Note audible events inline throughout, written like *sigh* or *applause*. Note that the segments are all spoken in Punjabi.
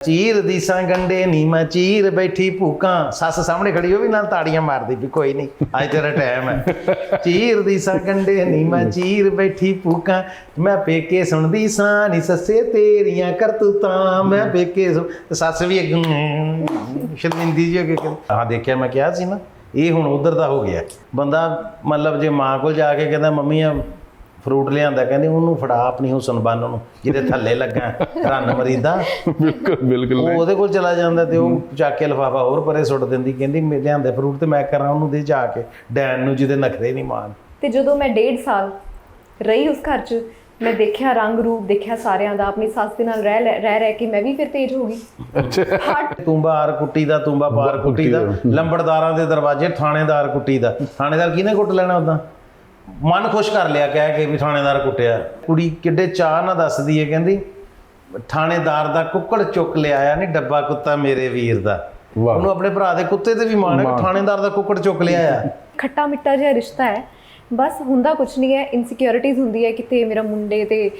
ਚੀਰ ਦੀ ਸਾਂ ਗੰਡੇ ਚੀਰ ਬੈਠੀ ਭੂਕਾਂ। ਸੱਸ ਸਾਹਮਣੇ ਖੜੀ, ਉਹ ਵੀ ਨਾਲ ਤਾੜੀਆਂ ਮਾਰਦੀ ਵੀ ਕੋਈ ਨਹੀਂ ਅੱਜ ਤੇਰਾ ਟਾਈਮ ਹੈ। ਚੀਰ ਦੀ ਸਾਂ ਗੰਡੇ ਮੈਂ ਚੀਰ ਬੈਠੀ ਭੂਕਾਂ। ਮੈਂ ਪੇਕੇ ਸੁਣਦੀ ਸਾਂ ਨੀ, ਸੱਸੇ ਤੇਰੀਆਂ ਕਰਤੂਤਾਂ। ਮੈਂ ਪੇਕੇ ਸੱਸ ਵੀ ਅੱਗੋਂ ਸ਼ਰਮਿੰਦੀ ਜੀ ਅੱਗੇ ਹਾਂ ਦੇਖਿਆ ਮੈਂ ਕਿਹਾ ਸੀ ਨਾ, ਇਹ ਹੁਣ ਉਧਰ ਦਾ ਹੋ ਗਿਆ। ਬੰਦਾ ਮਤਲਬ ਜੇ ਮਾਂ ਕੋਲ ਜਾ ਕੇ ਕਹਿੰਦਾ, ਮੰਮੀ ਆ ਫਰੂਟ ਲਿਆਂਦਾ ਕਹਿੰਦੇ ਉਹਨੂੰ ਫੜਾ ਆਪਣੀ ਹੁਸਨ ਬੰਨ ਨੂੰ ਜਿਹਦੇ ਥੱਲੇ ਲੱਗਾ ਰੰਨ ਮਰੀਦਾ। ਬਿਲਕੁਲ ਬਿਲਕੁਲ ਉਹ ਉਹਦੇ ਕੋਲ ਚਲਾ ਜਾਂਦਾ ਤੇ ਉਹ ਚੱਕ ਕੇ ਲਫਾਫਾ ਹੋਰ ਪਰੇ ਸੁੱਟ ਦਿੰਦੀ ਕਹਿੰਦੀ ਮੈਂ ਲਿਆਂਦੇ ਫਰੂਟ ਤੇ ਮੈਂ ਕਰਾਂ ਉਹਨੂੰ ਦੇ ਜਾ ਕੇ ਡੈਨ ਨੂੰ ਜਿਹਦੇ ਨਖਰੇ ਨਹੀਂ ਮਾਨ ਤੇ ਜਦੋਂ ਮੈਂ ਡੇਢ ਸਾਲ ਰਹੀ ਉਸ ਘਰ 'ਚ ਮੈਂ ਦੇਖਿਆ ਰੰਗ ਰੂਪ ਦੇਖਿਆ ਸਾਰਿਆਂ ਦਾ ਆਪਣੀ ਸੱਸ ਦੇ ਨਾਲ ਰਹਿ ਲੈ- ਰਹਿ ਰਹਿ ਕੇ ਮੈਂ ਵੀ ਫਿਰ ਤੇਜ਼ ਹੋ ਗਈ। ਅੱਛਾ। ਤੂੰਬਾ ਆਰ ਕੁੱਟੀ ਦਾ ਤੂੰਬਾ ਪਾਰ ਕੁੱਟੀ ਦਾ ਲੰਬੜਦਾਰਾਂ ਦੇ ਦਰਵਾਜ਼ੇ ਥਾਣੇਦਾਰ ਕੁੱਟੀ ਦਾ। ਥਾਣੇਦਾਰ ਕਿਹਨੇ ਕੁੱਟ ਲੈਣਾ ਉਦਾਂ ਮਨ ਖੁਸ਼ ਕਰ ਲਿਆ ਕਹਿ ਕੇ ਵੀ ਥਾਣੇਦਾਰ ਕੁੱਟਿਆ। ਕੁੜੀ ਕਿੱਡੇ ਚਾਹ ਨਾਲ ਦੱਸਦੀ ਹੈ ਕਹਿੰਦੀ ਥਾਣੇਦਾਰ ਦਾ ਕੁੱਕੜ ਚੁੱਕ ਲਿਆਇਆ ਨਹੀਂ ਡੱਬਾ ਕੁੱਤਾ ਮੇਰੇ ਵੀਰ ਦਾ। ਉਹਨੂੰ ਆਪਣੇ ਭਰਾ ਦੇ ਕੁੱਤੇ ਤੇ ਵੀ ਮਾਣ ਹੈ ਥਾਣੇਦਾਰ ਦਾ ਕੁੱਕੜ ਚੁੱਕ ਲਿਆਇਆ। ਖੱਟਾ ਮਿੱਠਾ ਜਿਹਾ ਰਿਸ਼ਤਾ ਹੈ। ਬਸ ਹੁੰਦਾ ਕੁਝ ਨਹੀਂ ਹੈ ਇਨਸਿਕਿਉਰਿਟੀਜ਼ ਹੁੰਦੀ ਹੈ ਕਿਤੇ ਮੇਰਾ ਮੁੰਡੇ ਤੇ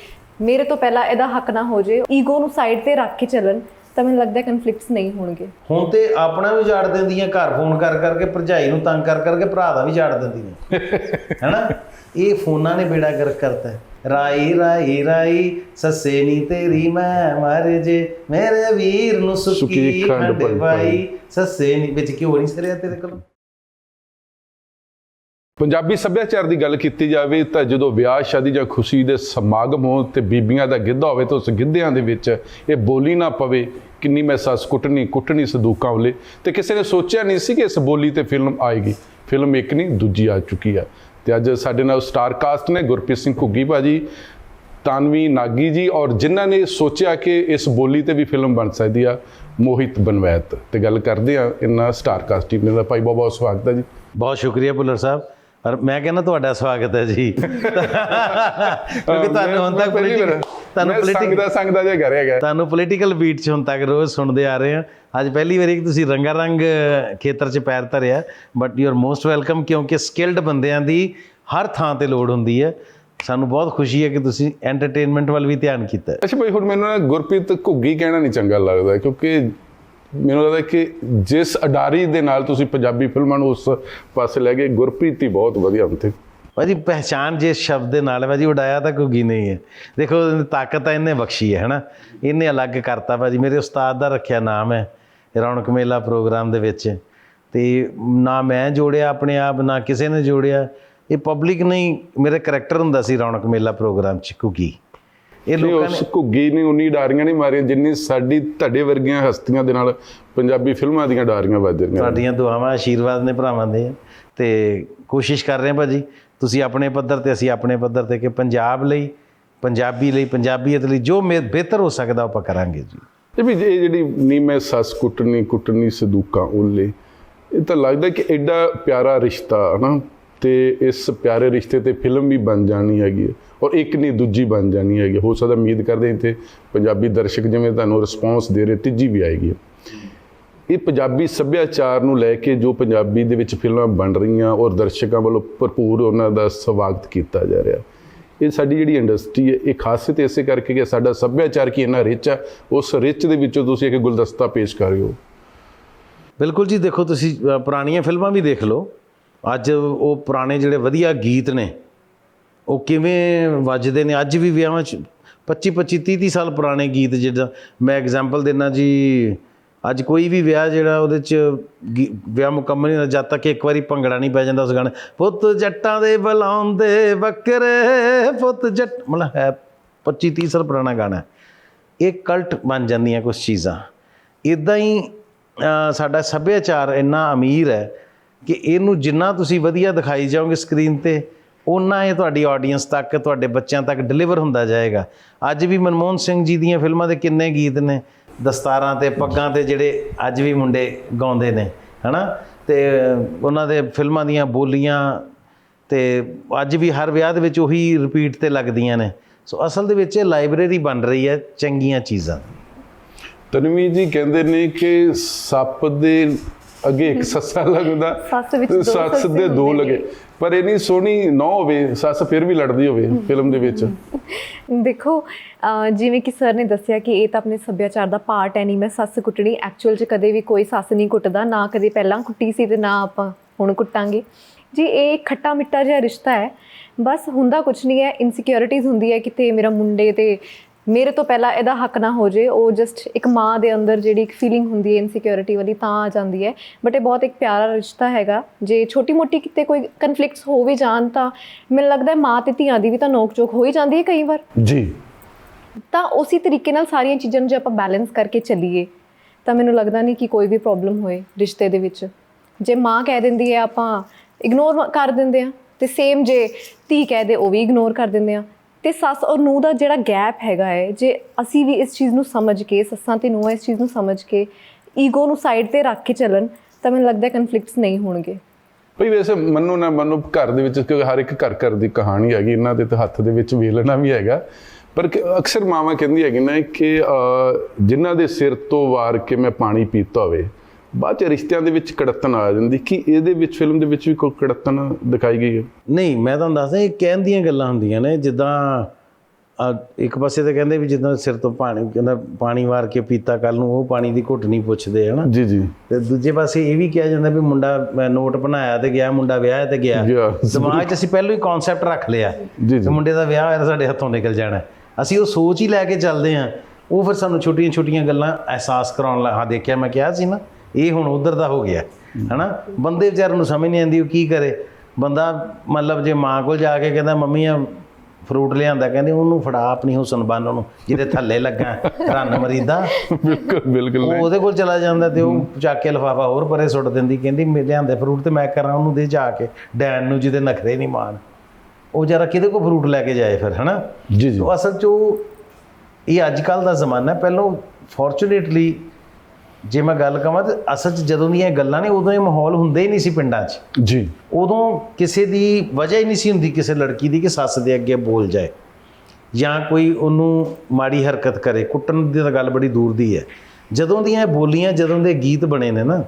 ਮੇਰੇ ਤੋਂ ਪਹਿਲਾਂ ਇਹਦਾ ਹੱਕ ਨਾ ਹੋ ਜੇ ਈਗੋ ਨੂੰ ਸਾਈਡ ਤੇ ਰੱਖ ਕੇ ਚੱਲਣ। ਤਾਂ ਮੈਨੂੰ ਲੱਗਦਾ ਕਨਫਲਿਕਟਸ ਨਹੀਂ ਹੋਣਗੇ। ਹੁਣ ਤੇ ਆਪਣਾ ਵੀ ਝਾੜ ਦਿੰਦੀਆਂ ਘਰ ਫੋਨ ਕਰ ਕਰਕੇ ਭਰਜਾਈ ਨੂੰ ਤੰਗ ਕਰ ਕਰਕੇ ਭਰਾ ਦਾ ਵੀ ਝਾੜ ਦਿੰਦੀਆਂ। *laughs* ਹੈਨਾ? ਇਹ ਫੋਨਾਂ ਨੇ ਬੇੜਾ ਗਰਕ ਕਰਤਾ। ਰਾਈ ਰਾਈ ਰਾਈ ਸੱਸੇ ਨੀ ਤੇਰੀ ਮੈਂ ਮਰ ਜੇ। ਮੇਰੇ ਵੀਰ ਨੂੰ ਸੁੱਕੀ ਖੰਡ ਪਾਈ ਸੱਸੇ ਨੀ ਵਿੱਚ ਕਿਉਂ ਨਹੀਂ ਸਰਿਆ ਤੇਰੇ ਕੋਲ? ਪੰਜਾਬੀ ਸੱਭਿਆਚਾਰ ਦੀ ਗੱਲ ਕੀਤੀ ਜਾਵੇ ਤਾਂ ਜਦੋਂ ਵਿਆਹ, ਸ਼ਾਦੀ ਜਾਂ ਖੁਸ਼ੀ ਦੇ ਸਮਾਗਮ ਹੋਣ ਤੇ ਬੀਬੀਆਂ ਦਾ ਗਿੱਧਾ ਹੋਵੇ ਤਾਂ ਉਸ ਗਿੱਧਿਆਂ ਦੇ ਵਿੱਚ ਇਹ ਬੋਲੀ ਨਾ ਪਵੇ, ਕਿੰਨੀ ਮੈਂ ਸੱਸ ਕੁੱਟਣੀ ਕੁੱਟਣੀ ਸਦੂਕਾਂ ਵਾਲੇ। ਤੇ ਕਿਸੇ ਨੇ ਸੋਚਿਆ ਨਹੀਂ ਸੀ ਕਿ ਇਸ ਬੋਲੀ ਤੇ ਫਿਲਮ ਆਏਗੀ। ਫਿਲਮ ਇੱਕ ਨਹੀਂ, ਦੂਜੀ ਆ ਚੁੱਕੀ ਆ। ਤੇ ਅੱਜ ਸਾਡੇ ਨਾਲ ਸਟਾਰ ਕਾਸਟ ਨੇ ਗੁਰਪ੍ਰੀਤ ਸਿੰਘ ਘੁੱਗੀ ਭਾਜੀ, ਤਾਨਵੀ ਨਾਗੀ ਜੀ ਔਰ ਜਿਨ੍ਹਾਂ ਨੇ ਸੋਚਿਆ ਕਿ ਇਸ ਬੋਲੀ ਤੇ ਵੀ ਫਿਲਮ ਬਣ ਸਕਦੀ ਆ, ਮੋਹਿਤ ਬਨਵੈਤ। ਤੇ ਗੱਲ ਕਰਦੇ ਆ ਇਹਨਾਂ ਸਟਾਰ ਕਾਸਟ ਟੀਮ ਦਾ ਭਾਈ ਬਹੁਤ ਬਹੁਤ ਸਵਾਗਤ ਹੈ ਜੀ। ਬਹੁਤ ਸ਼ੁਕਰੀਆ ਭੁੱਲਰ ਸਾਹਿਬ। ਔਰ ਮੈਂ ਕਹਿੰਦਾ ਤੁਹਾਡਾ ਸਵਾਗਤ ਹੈ ਜੀ। ਕਿਉਂਕਿ ਤੁਹਾਨੂੰ ਹੁਣ ਤੱਕ ਤੁਹਾਨੂੰ ਪੋਲੀਟਿਕਲ ਦਾ ਸੰਗ ਦਾ ਜੇ ਘਰ ਹੈਗਾ। ਤੁਹਾਨੂੰ ਪੋਲੀਟੀਕਲ ਬੀਟ 'ਚ ਹੁਣ ਤੱਕ ਰੋਜ਼ ਸੁਣਦੇ ਆ ਰਹੇ ਹਾਂ। ਅੱਜ ਪਹਿਲੀ ਵਾਰੀ ਕਿ ਤੁਸੀਂ ਰੰਗਾ ਰੰਗ ਖੇਤਰ 'ਚ ਪੈਰ ਧਰਿਆ but you are most welcome ਕਿਉਂਕਿ ਸਕਿਲਡ ਬੰਦਿਆਂ ਦੀ ਹਰ ਥਾਂ ਤੇ ਲੋੜ ਹੁੰਦੀ ਹੈ। ਸਾਨੂੰ ਬਹੁਤ ਖੁਸ਼ੀ ਹੈ ਕਿ ਤੁਸੀਂ ਐਂਟਰਟੇਨਮੈਂਟ ਵੱਲ ਵੀ ਧਿਆਨ ਕੀਤਾ। ਅੱਛਾ ਭਾਈ ਹੁਣ ਮੈਨੂੰ ਨਾ ਗੁਰਪ੍ਰੀਤ ਘੁੱਗੀ ਕਹਿਣਾ ਨਹੀਂ ਚੰਗਾ ਲੱਗਦਾ ਕਿਉਂਕਿ ਮੈਨੂੰ ਲੱਗਦਾ ਕਿ ਜਿਸ ਅਡਾਰੀ ਦੇ ਨਾਲ ਤੁਸੀਂ ਪੰਜਾਬੀ ਫਿਲਮਾਂ ਨੂੰ ਉਸ ਪਾਸੇ ਲੈ ਗਏ, ਗੁਰਪ੍ਰੀਤ ਹੀ ਬਹੁਤ ਵਧੀਆ ਹੁੰਦੇ। ਭਾਜੀ ਪਹਿਚਾਨ ਜੇ ਸ਼ਬਦ ਦੇ ਨਾਲ ਹੈ, ਭਾਜੀ, ਉਡਾਇਆ ਤਾਂ ਕੋਈ ਨਹੀਂ ਹੈ। ਦੇਖੋ ਤਾਕਤ ਤਾਂ ਇਹਨੇ ਬਖਸ਼ੀ ਹੈ, ਹਨਾ? ਇਹਨੇ ਅਲੱਗ ਕਰਤਾ, ਭਾਜੀ, ਮੇਰੇ ਉਸਤਾਦ ਦਾ ਰੱਖਿਆ ਨਾਮ ਹੈ, ਰੌਣਕ ਮੇਲਾ ਪ੍ਰੋਗਰਾਮ ਦੇ ਵਿੱਚ। ਤੇ ਨਾ ਮੈਂ ਜੋੜਿਆ ਆਪਣੇ ਆਪ, ਨਾ ਕਿਸੇ ਨੇ ਜੋੜਿਆ। ਇਹ ਪਬਲਿਕ ਨਹੀਂ, ਮੇਰੇ ਕਰੈਕਟਰ ਹੁੰਦਾ ਸੀ ਰੌਣਕ ਮੇਲਾ ਪ੍ਰੋਗਰਾਮ ਚ ਕੁਕੀ ਇਹ ਲੋਕਾਂ ਨੇ ਉਸ ਘੁੱਗੀ ਨੇ ਉਨੀ ਡਾਰੀਆਂ ਨਹੀਂ ਮਾਰੀਆਂ ਜਿੰਨੀ ਸਾਡੀ ਤੁਹਾਡੇ ਵਰਗੀਆਂ ਹਸਤੀਆਂ ਦੇ ਨਾਲ ਪੰਜਾਬੀ ਫਿਲਮਾਂ ਦੀਆਂ ਡਾਰੀਆਂ ਵੱਜ ਰਹੀਆਂ ਤੁਹਾਡੀਆਂ ਦੁਆਵਾਂ ਆਸ਼ੀਰਵਾਦ ਨੇ ਭਰਾਵਾਂ ਦੇ। ਤੇ ਕੋਸ਼ਿਸ਼ ਕਰ ਰਹੇ ਹਾਂ ਭਾਜੀ ਤੁਸੀਂ ਆਪਣੇ ਪੱਧਰ ਤੇ ਅਸੀਂ ਆਪਣੇ ਪੱਧਰ ਤੇ ਕਿ ਪੰਜਾਬ ਲਈ ਪੰਜਾਬੀ ਲਈ ਪੰਜਾਬੀਅਤ ਲਈ ਜੋ ਬਿਹਤਰ ਹੋ ਸਕਦਾ ਉਹ ਆਪਾਂ ਕਰਾਂਗੇ ਜੀ। ਇਹ ਵੀ ਇਹ ਜਿਹੜੀ ਨੀ ਮੈਂ ਸੱਸ ਕੁੱਟਣੀ ਕੁੱਟਣੀ ਸਦੂਕਾਂ ਉੱਲੇ ਇਹ ਤਾਂ ਲੱਗਦਾ ਕਿ ਐਡਾ ਪਿਆਰਾ ਰਿਸ਼ਤਾ ਹਨਾ? ਤੇ ਇਸ ਪਿਆਰੇ ਰਿਸ਼ਤੇ ਤੇ ਫਿਲਮ ਵੀ ਬਣ ਜਾਣੀ ਹੈਗੀ ਹੈ ਔਰ ਇੱਕ ਨਹੀਂ ਦੂਜੀ ਬਣ ਜਾਣੀ ਹੈਗੀ ਹੋ। ਸਕਦਾ ਉਮੀਦ ਕਰਦੇ ਇੱਥੇ ਪੰਜਾਬੀ ਦਰਸ਼ਕ ਜਿਵੇਂ ਤੁਹਾਨੂੰ ਰਿਸਪੌਂਸ ਦੇ ਰਹੇ, ਤੀਜੀ ਵੀ ਆਏਗੀ। ਇਹ ਪੰਜਾਬੀ ਸੱਭਿਆਚਾਰ ਨੂੰ ਲੈ ਕੇ ਜੋ ਪੰਜਾਬੀ ਦੇ ਵਿੱਚ ਫਿਲਮਾਂ ਬਣ ਰਹੀਆਂ ਔਰ ਦਰਸ਼ਕਾਂ ਵੱਲੋਂ ਭਰਪੂਰ ਉਹਨਾਂ ਦਾ ਸਵਾਗਤ ਕੀਤਾ ਜਾ ਰਿਹਾ। ਇਹ ਸਾਡੀ ਜਿਹੜੀ ਇੰਡਸਟਰੀ ਹੈ, ਇਹ ਖਾਸੀਅਤ ਇਸੇ ਕਰਕੇ ਕਿ ਸਾਡਾ ਸੱਭਿਆਚਾਰ ਕੀ ਇੰਨਾ ਰਿਚ ਹੈ ਉਸ ਰਿਚ ਦੇ ਵਿੱਚੋਂ ਤੁਸੀਂ ਇੱਕ ਗੁਲਦਸਤਾ ਪੇਸ਼ ਕਰ ਰਹੇ ਹੋ। ਬਿਲਕੁਲ ਜੀ, ਦੇਖੋ ਤੁਸੀਂ ਪੁਰਾਣੀਆਂ ਫਿਲਮਾਂ ਵੀ ਦੇਖ ਲਓ। ਅੱਜ ਉਹ ਪੁਰਾਣੇ ਜਿਹੜੇ ਵਧੀਆ ਗੀਤ ਨੇ, ਉਹ ਕਿਵੇਂ ਵੱਜਦੇ ਨੇ? ਅੱਜ ਵੀ ਵਿਆਹਾਂ 'ਚ 25 25 30 30 ਸਾਲ ਪੁਰਾਣੇ ਗੀਤ ਜਿੱਦਾਂ ਮੈਂ ਐਗਜ਼ਾਮਪਲ ਦਿੰਨਾ ਜੀ, ਅੱਜ ਕੋਈ ਵੀ ਵਿਆਹ ਜਿਹੜਾ ਉਹਦੇ 'ਚ ਗੀ- ਵਿਆਹ ਮੁਕੰਮਲ ਨਹੀਂ ਹੁੰਦਾ, ਜਦ ਤੱਕ ਇੱਕ ਵਾਰੀ ਭੰਗੜਾ ਨਹੀਂ ਪੈ ਜਾਂਦਾ ਉਸ ਗਾਣੇ, ਪੁੱਤ ਜੱਟਾਂ ਦੇ ਬੁਲਾਉਂਦੇ ਬੱਕਰੇ, ਪੁੱਤ ਜੱਟ, ਮਤਲਬ ਹੈ 25 30 ਸਾਲ ਪੁਰਾਣਾ ਗਾਣਾ ਇਹ ਕਲਟ ਬਣ ਜਾਂਦੀਆਂ ਕੁਝ ਚੀਜ਼ਾਂ। ਇਦਾਂ ਹੀ ਸਾਡਾ ਸੱਭਿਆਚਾਰ ਇੰਨਾ ਅਮੀਰ ਹੈ ਕਿ ਇਹਨੂੰ ਜਿੰਨਾ ਤੁਸੀਂ ਵਧੀਆ ਦਿਖਾਈ ਜਾਓਗੇ ਸਕਰੀਨ ਤੇ, ਓਨਾ ਇਹ ਤੁਹਾਡੀ ਆਡੀਅנס ਤੱਕ, ਤੁਹਾਡੇ ਬੱਚਿਆਂ ਤੱਕ ਡਿਲੀਵਰ ਹੁੰਦਾ ਜਾਏਗਾ। ਅੱਜ ਵੀ ਮਨਮੋਹਨ ਸਿੰਘ ਜੀ ਦੀਆਂ ਫਿਲਮਾਂ ਦੇ ਕਿੰਨੇ ਗੀਤ ਨੇ, ਦਸਤਾਰਾਂ ਤੇ, ਪੱਗਾਂ ਤੇ ਜਿਹੜੇ ਅੱਜ ਵੀ ਮੁੰਡੇ ਗਾਉਂਦੇ ਨੇ, ਹਨਾ? ਤੇ ਉਹਨਾਂ ਦੇ ਫਿਲਮਾਂ ਦੀਆਂ ਬੋਲੀਆਂ ਤੇ ਅੱਜ ਵੀ ਹਰ ਵਿਆਹ ਦੇ ਵਿੱਚ ਉਹੀ ਰਿਪੀਟ ਤੇ ਲੱਗਦੀਆਂ ਨੇ। ਸੋ ਅਸਲ ਦੇ ਵਿੱਚ ਇਹ ਲਾਇਬ੍ਰੇਰੀ ਬਣ ਰਹੀ ਹੈ ਚੰਗੀਆਂ ਚੀਜ਼ਾਂ। ਦੀ। ਤਨਵੀ ਜੀ ਕਹਿੰਦੇ ਨੇ ਕਿ ਸੱਪ ਦੇ ਅੱਗੇ ਇੱਕ ਸੱਸਾ ਲੱਗਦਾ। ਸੱਸ ਵਿੱਚ ਦੋ ਸੱਸ ਦੇ ਲੱਗੇ। ਪਰ ਇੰਨੀ ਸੋਹਣੀ ਨੌ ਹੋਵੇ ਸੱਸ ਫਿਰ ਵੀ ਲੜਦੀ ਹੋਵੇ ਫਿਲਮ ਦੇ ਵਿੱਚ। *laughs* ਦੇਖੋ ਜਿਵੇਂ ਕਿ ਸਰ ਨੇ ਦੱਸਿਆ ਕਿ ਇਹ ਤਾਂ ਆਪਣੇ ਸੱਭਿਆਚਾਰ ਦਾ ਪਾਰਟ ਹੈ ਨਹੀਂ ਮੈਂ ਸੱਸ ਕੁੱਟਣੀ ਐਕਚੁਅਲ 'ਚ ਕਦੇ ਵੀ ਕੋਈ ਸੱਸ ਨਹੀਂ ਕੁੱਟਦਾ ਨਾ ਕਦੇ ਪਹਿਲਾਂ ਕੁੱਟੀ ਸੀ ਤੇ ਨਾ ਆਪਾਂ ਹੁਣ ਕੁੱਟਾਂਗੇ। ਜੀ ਇਹ ਖੱਟਾ ਮਿੱਠਾ ਜਿਹਾ ਰਿਸ਼ਤਾ ਹੈ ਬਸ ਹੁੰਦਾ ਕੁਝ ਨਹੀਂ ਹੈ ਇਨਸਿਕਿਉਰਿਟੀਜ਼ ਹੁੰਦੀ ਹੈ ਕਿਤੇ ਮੇਰਾ ਮੁੰਡੇ ਤੇ ਮੇਰੇ ਤੋਂ ਪਹਿਲਾਂ ਇਹਦਾ ਹੱਕ ਨਾ ਹੋ ਜੇ ਉਹ ਜਸਟ ਇੱਕ ਮਾਂ ਦੇ ਅੰਦਰ ਜਿਹੜੀ ਇੱਕ ਫੀਲਿੰਗ ਹੁੰਦੀ ਹੈ ਇਨਸਿਕਿਉਰਿਟੀ ਵਾਲੀ ਤਾਂ ਆ ਜਾਂਦੀ ਹੈ। ਬਟ ਇਹ ਬਹੁਤ ਇੱਕ ਪਿਆਰਾ ਰਿਸ਼ਤਾ ਹੈਗਾ। ਜੇ ਛੋਟੀ ਮੋਟੀ ਕਿਤੇ ਕੋਈ ਕਨਫਲਿਕਟਸ ਹੋ ਵੀ ਜਾਣ ਤਾਂ ਮੈਨੂੰ ਲੱਗਦਾ ਮਾਂ ਤੇ ਧੀਆਂ ਦੀ ਵੀ ਤਾਂ ਨੋਕ ਝੋਕ ਹੋ ਹੀ ਜਾਂਦੀ ਹੈ ਕਈ ਵਾਰ। ਜੀ। ਤਾਂ ਉਸੇ ਤਰੀਕੇ ਨਾਲ ਸਾਰੀਆਂ ਚੀਜ਼ਾਂ ਨੂੰ ਜੇ ਆਪਾਂ ਬੈਲੈਂਸ ਕਰਕੇ ਚੱਲੀਏ ਤਾਂ ਮੈਨੂੰ ਲੱਗਦਾ ਨਹੀਂ ਕਿ ਕੋਈ ਵੀ ਪ੍ਰੋਬਲਮ ਹੋਏ ਰਿਸ਼ਤੇ ਦੇ ਵਿੱਚ। ਜੇ ਮਾਂ ਕਹਿ ਦਿੰਦੀ ਹੈ ਆਪਾਂ ਇਗਨੋਰ ਕਰ ਦਿੰਦੇ ਆ ਤੇ ਸੇਮ ਜੇ ਧੀ ਕਹਿ ਦੇ ਉਹ ਵੀ ਇਗਨੋਰ ਕਰ ਦਿੰਦੇ ਆ ਤੇ ਸੱਸ ਔਰ ਨੂੰਹ ਦਾ ਜਿਹੜਾ ਗੈਪ ਹੈਗਾ ਹੈ ਜੇ ਅਸੀਂ ਵੀ ਇਸ ਚੀਜ਼ ਨੂੰ ਸਮਝ ਕੇ ਸੱਸਾਂ ਤੇ ਨੂੰਹਾਂ ਇਸ ਚੀਜ਼ ਨੂੰ ਸਮਝ ਕੇ ਈਗੋ ਨੂੰ ਸਾਈਡ ਤੇ ਰੱਖ ਕੇ ਚੱਲਣ ਤਾਂ ਮੈਨੂੰ ਲੱਗਦਾ ਕਨਫਲਿਕਟਸ ਨਹੀਂ ਹੋਣਗੇ। ਭਈ ਵੈਸੇ ਮੰਨੋ ਨਾ ਮੰਨੋ ਘਰ ਦੇ ਵਿੱਚ ਕਿਉਂਕਿ ਹਰ ਇੱਕ ਘਰ ਘਰ ਦੀ ਕਹਾਣੀ ਹੈਗੀ ਇਹਨਾਂ ਦੇ ਤੇ ਹੱਥ ਦੇ ਵਿੱਚ ਵੇਲਣਾ ਵੀ ਹੈਗਾ। ਪਰ ਅਕਸਰ ਮਾਵਾਂ ਕਹਿੰਦੀ ਹੈਗੀ ਨਾ ਕਿ ਅਹ, ਜਿਨ੍ਹਾਂ ਦੇ ਸਿਰ ਤੋਂ ਵਾਰ ਕੇ ਮੈਂ ਪਾਣੀ ਪੀਤਾ ਹੋਵੇ ਬਾਅਦ ਚ ਰਿਸ਼ਤਿਆਂ ਦੇ ਵਿੱਚ ਕੜਤਨ ਆ ਜਾਂਦੀ ਕਿ ਇਹਦੇ ਵਿੱਚ ਫਿਲਮ ਦੇ ਵਿੱਚ ਵੀ ਕੋਈ ਕੜਤਨ ਦਿਖਾਈ ਗਈ ਹੈ? ਨਹੀਂ ਮੈਂ ਤੁਹਾਨੂੰ ਦੱਸਦਾ ਇਹ ਕਹਿਣ ਦੀਆਂ ਗੱਲਾਂ ਹੁੰਦੀਆਂ ਨੇ ਜਿੱਦਾਂ ਆ, ਇੱਕ ਪਾਸੇ ਤਾਂ ਕਹਿੰਦੇ ਵੀ ਜਿੱਦਾਂ ਸਿਰ ਤੋਂ ਪਾਣੀ ਕਹਿੰਦਾ ਪਾਣੀ ਵਾਰ ਕੇ ਪੀਤਾ ਕੱਲ ਨੂੰ ਉਹ ਪਾਣੀ ਦੀ ਘੁੱਟ ਨਹੀਂ ਪੁੱਛਦੇ ਹਨਾ? ਜੀ ਜੀ। ਤੇ ਦੂਜੇ ਪਾਸੇ ਇਹ ਵੀ ਕਿਹਾ ਜਾਂਦਾ ਵੀ ਮੁੰਡਾ ਨੋਟ ਬਣਾਇਆ ਤੇ ਗਿਆ ਮੁੰਡਾ ਵਿਆਹ ਤੇ ਗਿਆ। ਦਿਮਾਗ 'ਚ ਅਸੀਂ ਪਹਿਲਾਂ ਹੀ ਕਨਸੈਪਟ ਰੱਖ ਲਿਆ। ਜੀ ਕਿ ਜੀ ਮੁੰਡੇ ਦਾ ਵਿਆਹ ਹੋਇਆ ਸਾਡੇ ਹੱਥੋਂ ਨਿਕਲ ਜਾਣਾ। ਅਸੀਂ ਉਹ ਸੋਚ ਹੀ ਲੈ ਕੇ ਚੱਲਦੇ ਹਾਂ। ਉਹ ਫਿਰ ਸਾਨੂੰ ਛੋਟੀਆਂ ਛੋਟੀਆਂ ਗੱਲਾਂ ਅਹਿਸਾਸ ਕਰਾਉਣ ਲੱਗਾ ਦੇਖਿਆ ਮੈਂ ਕਿਹਾ ਸੀ ਨਾ। ਇਹ ਹੁਣ ਉਧਰ ਦਾ ਹੋ ਗਿਆ। ਹਨਾ? ਬੰਦੇ ਵਿਚਾਰੇ ਨੂੰ ਸਮਝ ਨਹੀਂ ਆਉਂਦੀ ਉਹ ਕੀ ਕਰੇ। ਬੰਦਾ ਮਤਲਬ ਜੇ ਮਾਂ ਕੋਲ ਜਾ ਕੇ ਕਹਿੰਦਾ ਮੰਮੀ ਆ ਫਰੂਟ ਲਿਆਂਦਾ। ਕਹਿੰਦੇ ਉਹਨੂੰ ਫੜਾ ਆਪਣੀ ਹੁਸਨ ਬੰਨ ਉਹਨੂੰ ਜਿਹਦੇ ਥੱਲੇ ਲੱਗਾ ਰੰਨ ਮਰੀਦਾ। ਬਿਲਕੁਲ ਬਿਲਕੁਲ ਉਹ ਉਹਦੇ ਕੋਲ ਚਲਾ ਜਾਂਦਾ ਤੇ ਉਹ ਚੱਕ ਕੇ ਲਫਾਫਾ ਹੋਰ ਪਰੇ ਸੁੱਟ ਦਿੰਦੀ। ਕਹਿੰਦੀ ਮੈਂ ਲਿਆਂਦੇ ਫਰੂਟ ਤੇ ਮੈਂ ਕਰਾਂ ਉਹਨੂੰ ਦੇ ਜਾ ਕੇ। ਡੈਨ ਨੂੰ ਜਿਹਦੇ ਨਖਰੇ ਨਹੀਂ ਮਾਣ। ਉਹ ਜਰਾ ਕਿਹਦੇ ਕੋ ਫਰੂਟ ਲੈ ਕੇ ਜਾਏ ਫਿਰ ਹਨਾ? ਜੀ ਜੀ। ਉਹ ਅਸਲ 'ਚ ਉਹ ਇਹ ਅੱਜ ਕੱਲ ਦਾ ਜ਼ਮਾਨਾ ਪਹਿਲਾਂ ਫੋਰਚੂਨੇਟਲੀ ਜੇ ਮੈਂ ਗੱਲ ਕਹਾਂ ਤੇ ਅਸਲ 'ਚ ਜਦੋਂ ਦੀਆਂ ਗੱਲਾਂ ਨੇ ਉਦੋਂ ਇਹ ਮਾਹੌਲ ਹੁੰਦੇ ਹੀ ਨਹੀਂ ਸੀ ਪਿੰਡਾਂ 'ਚ। ਜੀ। ਉਦੋਂ ਕਿਸੇ ਦੀ ਵਜ੍ਹਾ ਹੀ ਨਹੀਂ ਸੀ ਹੁੰਦੀ ਕਿਸੇ ਲੜਕੀ ਦੀ ਕਿ ਸੱਸ ਦੇ ਅੱਗੇ ਬੋਲ ਜਾਏ ਜਾਂ ਕੋਈ ਉਹਨੂੰ ਮਾੜੀ ਹਰਕਤ ਕਰੇ। ਕੁੱਟਣ ਦੀ ਤਾਂ ਗੱਲ ਬੜੀ ਦੂਰ ਦੀ ਹੈ। ਜਦੋਂ ਦੀਆਂ ਇਹ ਬੋਲੀਆਂ ਜਦੋਂ ਦੇ ਗੀਤ ਬਣੇ ਨੇ ਨਾ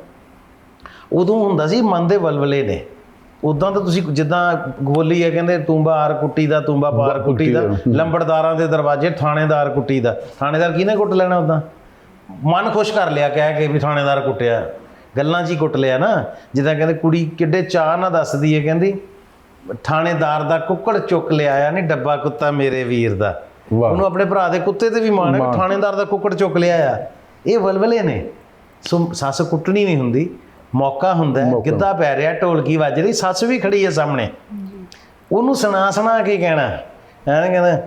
ਉਦੋਂ ਹੁੰਦਾ ਸੀ ਮਨ ਦੇ ਵਲਵਲੇ ਨੇ। ਉਦਾਂ ਤਾਂ ਤੁਸੀਂ ਜਿੱਦਾਂ ਬੋਲੀ ਹੈ ਕਹਿੰਦੇ ਤੂੰਬਾ ਆਰ ਕੁੱਟੀ ਦਾ ਤੂੰਬਾ ਪਾਰ ਕੁੱਟੀ ਦਾ। ਲੰਬੜਦਾਰਾਂ ਦੇ ਦਰਵਾਜ਼ੇ ਥਾਣੇਦਾਰ ਕੁੱਟੀ ਦਾ। ਥਾਣੇਦਾਰ ਕਿਹਨੇ ਕੁੱਟ ਲੈਣਾ ਉਦਾਂ? ਮਨ ਖੁਸ਼ ਕਰ ਲਿਆ ਕਹਿ ਕੇ ਵੀ ਥਾਣੇਦਾਰ ਕੁੱਟਿਆ। ਗੱਲਾਂ 'ਚ ਹੀ ਕੁੱਟ ਲਿਆ ਨਾ। ਜਿੱਦਾਂ ਕਹਿੰਦੇ ਕੁੜੀ ਕਿੱਡੇ ਚਾਹ ਨਾਲ ਦੱਸਦੀ ਹੈ ਕਹਿੰਦੀ ਥਾਣੇਦਾਰ ਦਾ ਕੁੱਕੜ ਚੁੱਕ ਲਿਆਇਆ ਨਹੀਂ ਡੱਬਾ ਕੁੱਤਾ ਮੇਰੇ ਵੀਰ ਦਾ। ਉਹਨੂੰ ਆਪਣੇ ਭਰਾ ਦੇ ਕੁੱਤੇ ਤੇ ਵੀ ਮਾਣ ਹੈ ਕਿ ਥਾਣੇਦਾਰ ਦਾ ਕੁੱਕੜ ਚੁੱਕ ਲਿਆਇਆ। ਇਹ ਵਲਵਲੇ ਨੇ। ਸੋ ਸੱਸ ਕੁੱਟਣੀ ਨਹੀਂ ਹੁੰਦੀ। ਮੌਕਾ ਹੁੰਦਾ ਗਿੱਧਾ ਪੈ ਰਿਹਾ ਢੋਲਕੀ ਵੱਜ ਰਹੀ। ਸੱਸ ਵੀ ਖੜੀ ਹੈ ਸਾਹਮਣੇ। ਉਹਨੂੰ ਸੁਣਾ ਸੁਣਾ ਕੇ ਕਹਿਣਾ। ਐਂ ਕਹਿੰਦਾ